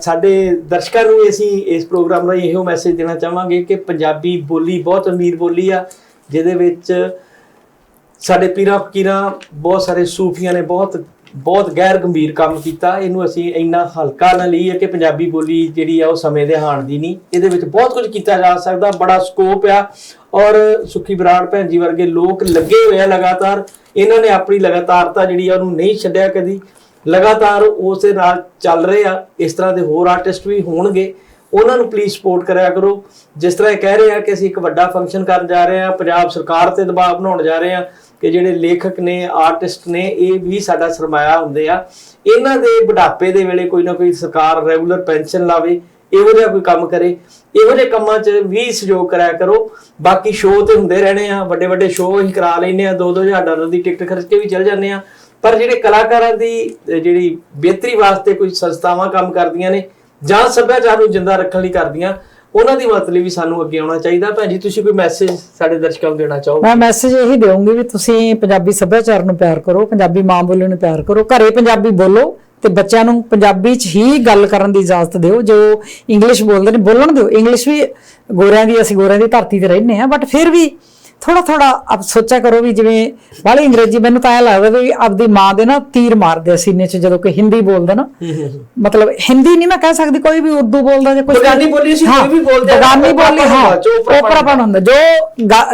ਸਾਡੇ ਦਰਸ਼ਕਾਂ ਨੂੰ ਅਸੀਂ ਇਸ ਪ੍ਰੋਗਰਾਮ ਰਾਹੀਂ ਇਹੋ ਮੈਸੇਜ ਦੇਣਾ ਚਾਹਾਂਗੇ ਕਿ ਪੰਜਾਬੀ ਬੋਲੀ ਬਹੁਤ ਅਮੀਰ ਬੋਲੀ ਆ, ਜਿਹਦੇ ਵਿੱਚ ਸਾਡੇ ਪੀਰਾਂ ਫਕੀਰਾਂ ਬਹੁਤ ਸਾਰੇ ਸੂਫੀਆਂ ਨੇ ਬਹੁਤ ਬਹੁਤ ਗੈਰ ਗੰਭੀਰ ਕੰਮ ਕੀਤਾ। ਇਹਨੂੰ ਅਸੀਂ ਇੰਨਾ ਹਲਕਾ ਨਾ ਲਈਏ ਕਿ ਪੰਜਾਬੀ ਬੋਲੀ ਜਿਹੜੀ ਆ ਉਹ ਸਮੇਂ ਦੇ ਹਾਣ ਦੀ ਨਹੀਂ। ਇਹਦੇ ਵਿੱਚ ਬਹੁਤ ਕੁਝ ਕੀਤਾ ਜਾ ਸਕਦਾ, ਬੜਾ ਸਕੋਪ ਆ ਔਰ ਸੁਖੀ ਬਰਾੜ ਭੈਣ ਜੀ ਵਰਗੇ ਲੋਕ ਲੱਗੇ ਹੋਏ ਆ ਲਗਾਤਾਰ। ਇਹਨਾਂ ਨੇ ਆਪਣੀ ਲਗਾਤਾਰਤਾ ਜਿਹੜੀ ਆ ਉਹਨੂੰ ਨਹੀਂ ਛੱਡਿਆ ਕਦੀ। ਲਗਾਤਾਰ ਉਸ ਦੇ ਨਾਲ ਚੱਲ ਰਹੇ ਆ। ਇਸ ਤਰ੍ਹਾਂ ਦੇ ਹੋਰ ਆਰਟਿਸਟ ਵੀ ਹੋਣਗੇ। ਉਹਨਾਂ ਨੂੰ ਪਲੀਜ਼ ਸਪੋਰਟ ਕਰਿਆ ਕਰੋ। ਜਿਸ ਤਰ੍ਹਾਂ ਇਹ ਕਹਿ ਰਹੇ ਆ ਕਿ ਅਸੀਂ ਇੱਕ ਵੱਡਾ ਫੰਕਸ਼ਨ ਕਰਨ ਜਾ ਰਹੇ ਆ, ਪੰਜਾਬ ਸਰਕਾਰ ਤੇ ਦਬਾਅ ਬਣਾਉਣ ਜਾ ਰਹੇ ਆ ਕਿ ਜਿਹੜੇ ਲੇਖਕ ਨੇ, ਆਰਟਿਸਟ ਨੇ, ਇਹ ਵੀ ਸਾਡਾ ਸਰਮਾਇਆ ਹੁੰਦੇ ਆ। ਇਹਨਾਂ ਦੇ ਬੁਢਾਪੇ ਦੇ ਵੇਲੇ ਕੋਈ ਨਾ ਕੋਈ ਸਰਕਾਰ ਰੈਗੂਲਰ ਪੈਨਸ਼ਨ ਲਾਵੇ, ਇਹੋ ਜਿਹਾ ਕੋਈ ਕੰਮ ਕਰੇ, ਇਹੋ ਜਿਹੇ ਕੰਮਾਂ 'ਚ ਵੀ ਸਹਿਯੋਗ ਕਰਾਇਆ ਕਰੋ। ਬਾਕੀ ਸ਼ੋਅ ਤੇ ਹੁੰਦੇ ਰਹਿਣੇ ਆ ਵੱਡੇ ਵੱਡੇ ਸ਼ੋਅ ਅਸੀਂ ਕਰਾ ਲੈਨੇ ਆ 2-2000 ਡਾਲਰ ਦੀ ਟਿਕਟ ਖਰਚ ਕੇ ਵੀ ਚੱਲ ਜਾਂਦੇ ਆ। ਪਰ ਜਿਹੜੇ ਕਲਾਕਾਰਾਂ ਦੀ ਜਿਹੜੀ ਬਿਹਤਰੀ ਵਾਸਤੇ ਕੋਈ ਸੰਸਥਾਵਾਂ ਕੰਮ ਕਰਦੀਆਂ ਨੇ ਜਾਂ ਸੱਭਿਆਚਾਰ ਨੂੰ ਜਿੰਦਾ ਰੱਖਣ ਲਈ ਕਰਦੀਆਂ ਉਹਨਾਂ ਦੀ ਮਦਦ ਲਈ ਵੀ ਸਾਨੂੰ ਅੱਗੇ ਆਉਣਾ ਚਾਹੀਦਾ। ਭੈਣ ਜੀ, ਤੁਸੀਂ ਕੋਈ ਮੈਸੇਜ ਸਾਡੇ ਦਰਸ਼ਕਾਂ ਨੂੰ ਦੇਣਾ ਚਾਹੋ ਮੈਂ ਮੈਸੇਜ ਇਹੀ ਦੇਵਾਂਗੀ ਵੀ ਤੁਸੀਂ ਪੰਜਾਬੀ ਸੱਭਿਆਚਾਰ ਨੂੰ ਪਿਆਰ ਕਰੋ, ਪੰਜਾਬੀ ਮਾਂ ਬੋਲੀ ਨੂੰ ਪਿਆਰ ਕਰੋ, ਘਰੇ ਪੰਜਾਬੀ ਬੋਲੋ ਤੇ ਬੱਚਿਆਂ ਨੂੰ ਪੰਜਾਬੀ 'ਚ ਹੀ ਗੱਲ ਕਰਨ ਦੀ ਇਜਾਜ਼ਤ ਦਿਓ, ਜੋ ਇੰਗਲਿਸ਼ ਬੋਲਦੇ ਨੇ, ਬੋਲਣ ਦਿਓ। ਇੰਗਲਿਸ਼ ਵੀ ਗੋਰਿਆਂ ਦੀ, ਅਸੀਂ ਗੋਰਿਆਂ ਦੀ ਧਰਤੀ ਤੇ ਰਹਿੰਦੇ ਆ ਬਟ ਫਿਰ ਵੀ ਥੋੜਾ ਥੋੜਾ ਆਪ ਸੋਚਿਆ ਕਰੋ ਵੀ ਜਿਵੇਂ ਬਾਹਲੀ ਅੰਗਰੇਜ਼ੀ ਮੈਨੂੰ ਤਾਂ ਐ ਲੱਗਦਾ ਵੀ ਆਪਦੀ ਮਾਂ ਦੇ ਨਾ ਤੀਰ ਮਾਰਦੇ ਆ ਸੀਨੇ 'ਚ ਜਦੋਂ ਕੋਈ ਹਿੰਦੀ ਬੋਲਦਾ ਨਾ। ਮਤਲਬ ਹਿੰਦੀ ਨਹੀਂ ਮੈਂ ਕਹਿ ਸਕਦੀ ਕੋਈ ਵੀ ਉਰਦੂ ਬੋਲਦਾ ਜਾਂ ਕੋਈ ਬਗਾਨੀ ਬੋਲੀ ਹਾਂ, ਕੋਈ ਵੀ ਬੋਲਦੇ ਬਗਾਨੀ ਬੋਲੀ ਹਾਂ ਉਪਰਾਪਨ ਹੁੰਦਾ, ਜੋ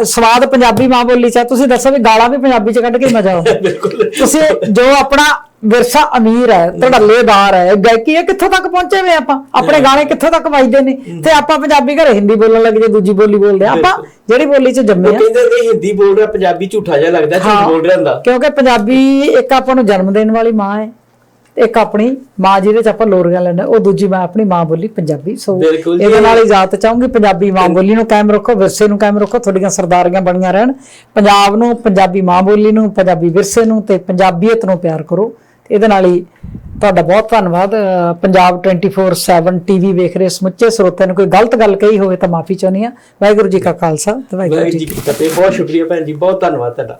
ਸਵਾਦ ਪੰਜਾਬੀ ਮਾਂ ਬੋਲੀ ਚ ਤੁਸੀਂ ਦੱਸੋ ਵੀ ਗਾਲਾਂ ਵੀ ਪੰਜਾਬੀ ਚ ਕੱਢ ਕੇ ਮਜ਼ਾ ਆਉਂਦਾ। ਬਿਲਕੁਲ। ਤੁਸੀਂ ਜੋ ਆਪਣਾ ਵਿਰਸਾ ਅਮੀਰ ਹੈ ਧੜੱਲੇਦਾਰ ਹੈ ਗਾਇਕੀ ਹੈ ਕਿੱਥੋਂ ਤੱਕ ਪਹੁੰਚੇ ਵੇ ਆਪਾਂ? ਆਪਣੇ ਗਾਣੇ ਕਿੱਥੋਂ ਤੱਕ ਵੱਜਦੇ ਨੇ? ਤੇ ਆਪਾਂ ਪੰਜਾਬੀ ਘਰੇ ਹਿੰਦੀ ਬੋਲਣ ਲੱਗ ਜੇ ਦੂਜੀ ਬੋਲੀ ਬੋਲਦੇ ਆਪਾਂ ਜਿਹੜੀ ਬੋਲੀ ਚ ਜੰਮੇ ਆ ਕਹਿੰਦੇ ਨੇ ਹਿੰਦੀ ਬੋਲ ਰਿਹਾ ਪੰਜਾਬੀ ਝੂਠਾ ਜਿਹਾ ਲੱਗਦਾ ਝੂਠ ਬੋਲ ਰਿਹਾ ਹੁੰਦਾ। ਕਿਉਂਕਿ ਪੰਜਾਬੀ ਇੱਕ ਆਪਾਂ ਨੂੰ ਜਨਮ ਦੇਣ ਵਾਲੀ ਮਾਂ ਹੈ। ਇੱਕ ਆਪਣੀ ਮਾਂ ਜਿਹਦੇ ਚ ਆਪਾਂ ਲੋਰੀਆਂ ਲੈਂਦੇ ਉਹ ਦੂਜੀ ਮਾਂ ਆਪਣੀ ਮਾਂ ਬੋਲੀ ਪੰਜਾਬੀ। ਸੋ। ਇਹਦੇ ਨਾਲ ਇਜਾਜ਼ਤ ਚਾਹੂੰਗੀ ਪੰਜਾਬੀ ਮਾਂ ਬੋਲੀ ਨੂੰ ਕਾਇਮ ਰੱਖੋ ਵਿਰਸੇ ਨੂੰ ਕਾਇਮ ਰੱਖੋ ਤੁਹਾਡੀਆਂ ਸਰਦਾਰੀਆਂ ਬਣੀਆਂ ਰਹਿਣ। ਪੰਜਾਬ ਨੂੰ ਪੰਜਾਬੀ ਮਾਂ ਬੋਲੀ ਨੂੰ ਪੰਜਾਬੀ ਵਿਰਸੇ ਨੂੰ ਤੇ ਪੰਜਾਬੀਅਤ ਨੂੰ ਪਿਆਰ ਕਰੋ। ਇਹਦੇ ਨਾਲ ਹੀ ਤੁਹਾਡਾ ਬਹੁਤ ਧੰਨਵਾਦ। ਅਹ ਪੰਜਾਬ 24/7 ਟੀਵੀ ਵੇਖ ਰਹੇ ਸਮੁੱਚੇ ਸਰੋਤਿਆਂ ਨੂੰ ਕੋਈ ਗਲਤ ਗੱਲ ਕਹੀ ਹੋਵੇ ਤਾਂ ਮਾਫੀ ਚਾਹੁੰਦੀ ਆ ਵਾਹਿਗੁਰੂ ਜੀ ਕਾ ਖਾਲਸਾ ਤੇ ਵਾਹਿਗੁਰੂ ਜੀ ਜੀ ਕੀ ਫਤਿਹ। ਬਹੁਤ ਸ਼ੁਕਰੀਆ ਭੈਣ ਜੀ, ਬਹੁਤ ਧੰਨਵਾਦ ਤੁਹਾਡਾ।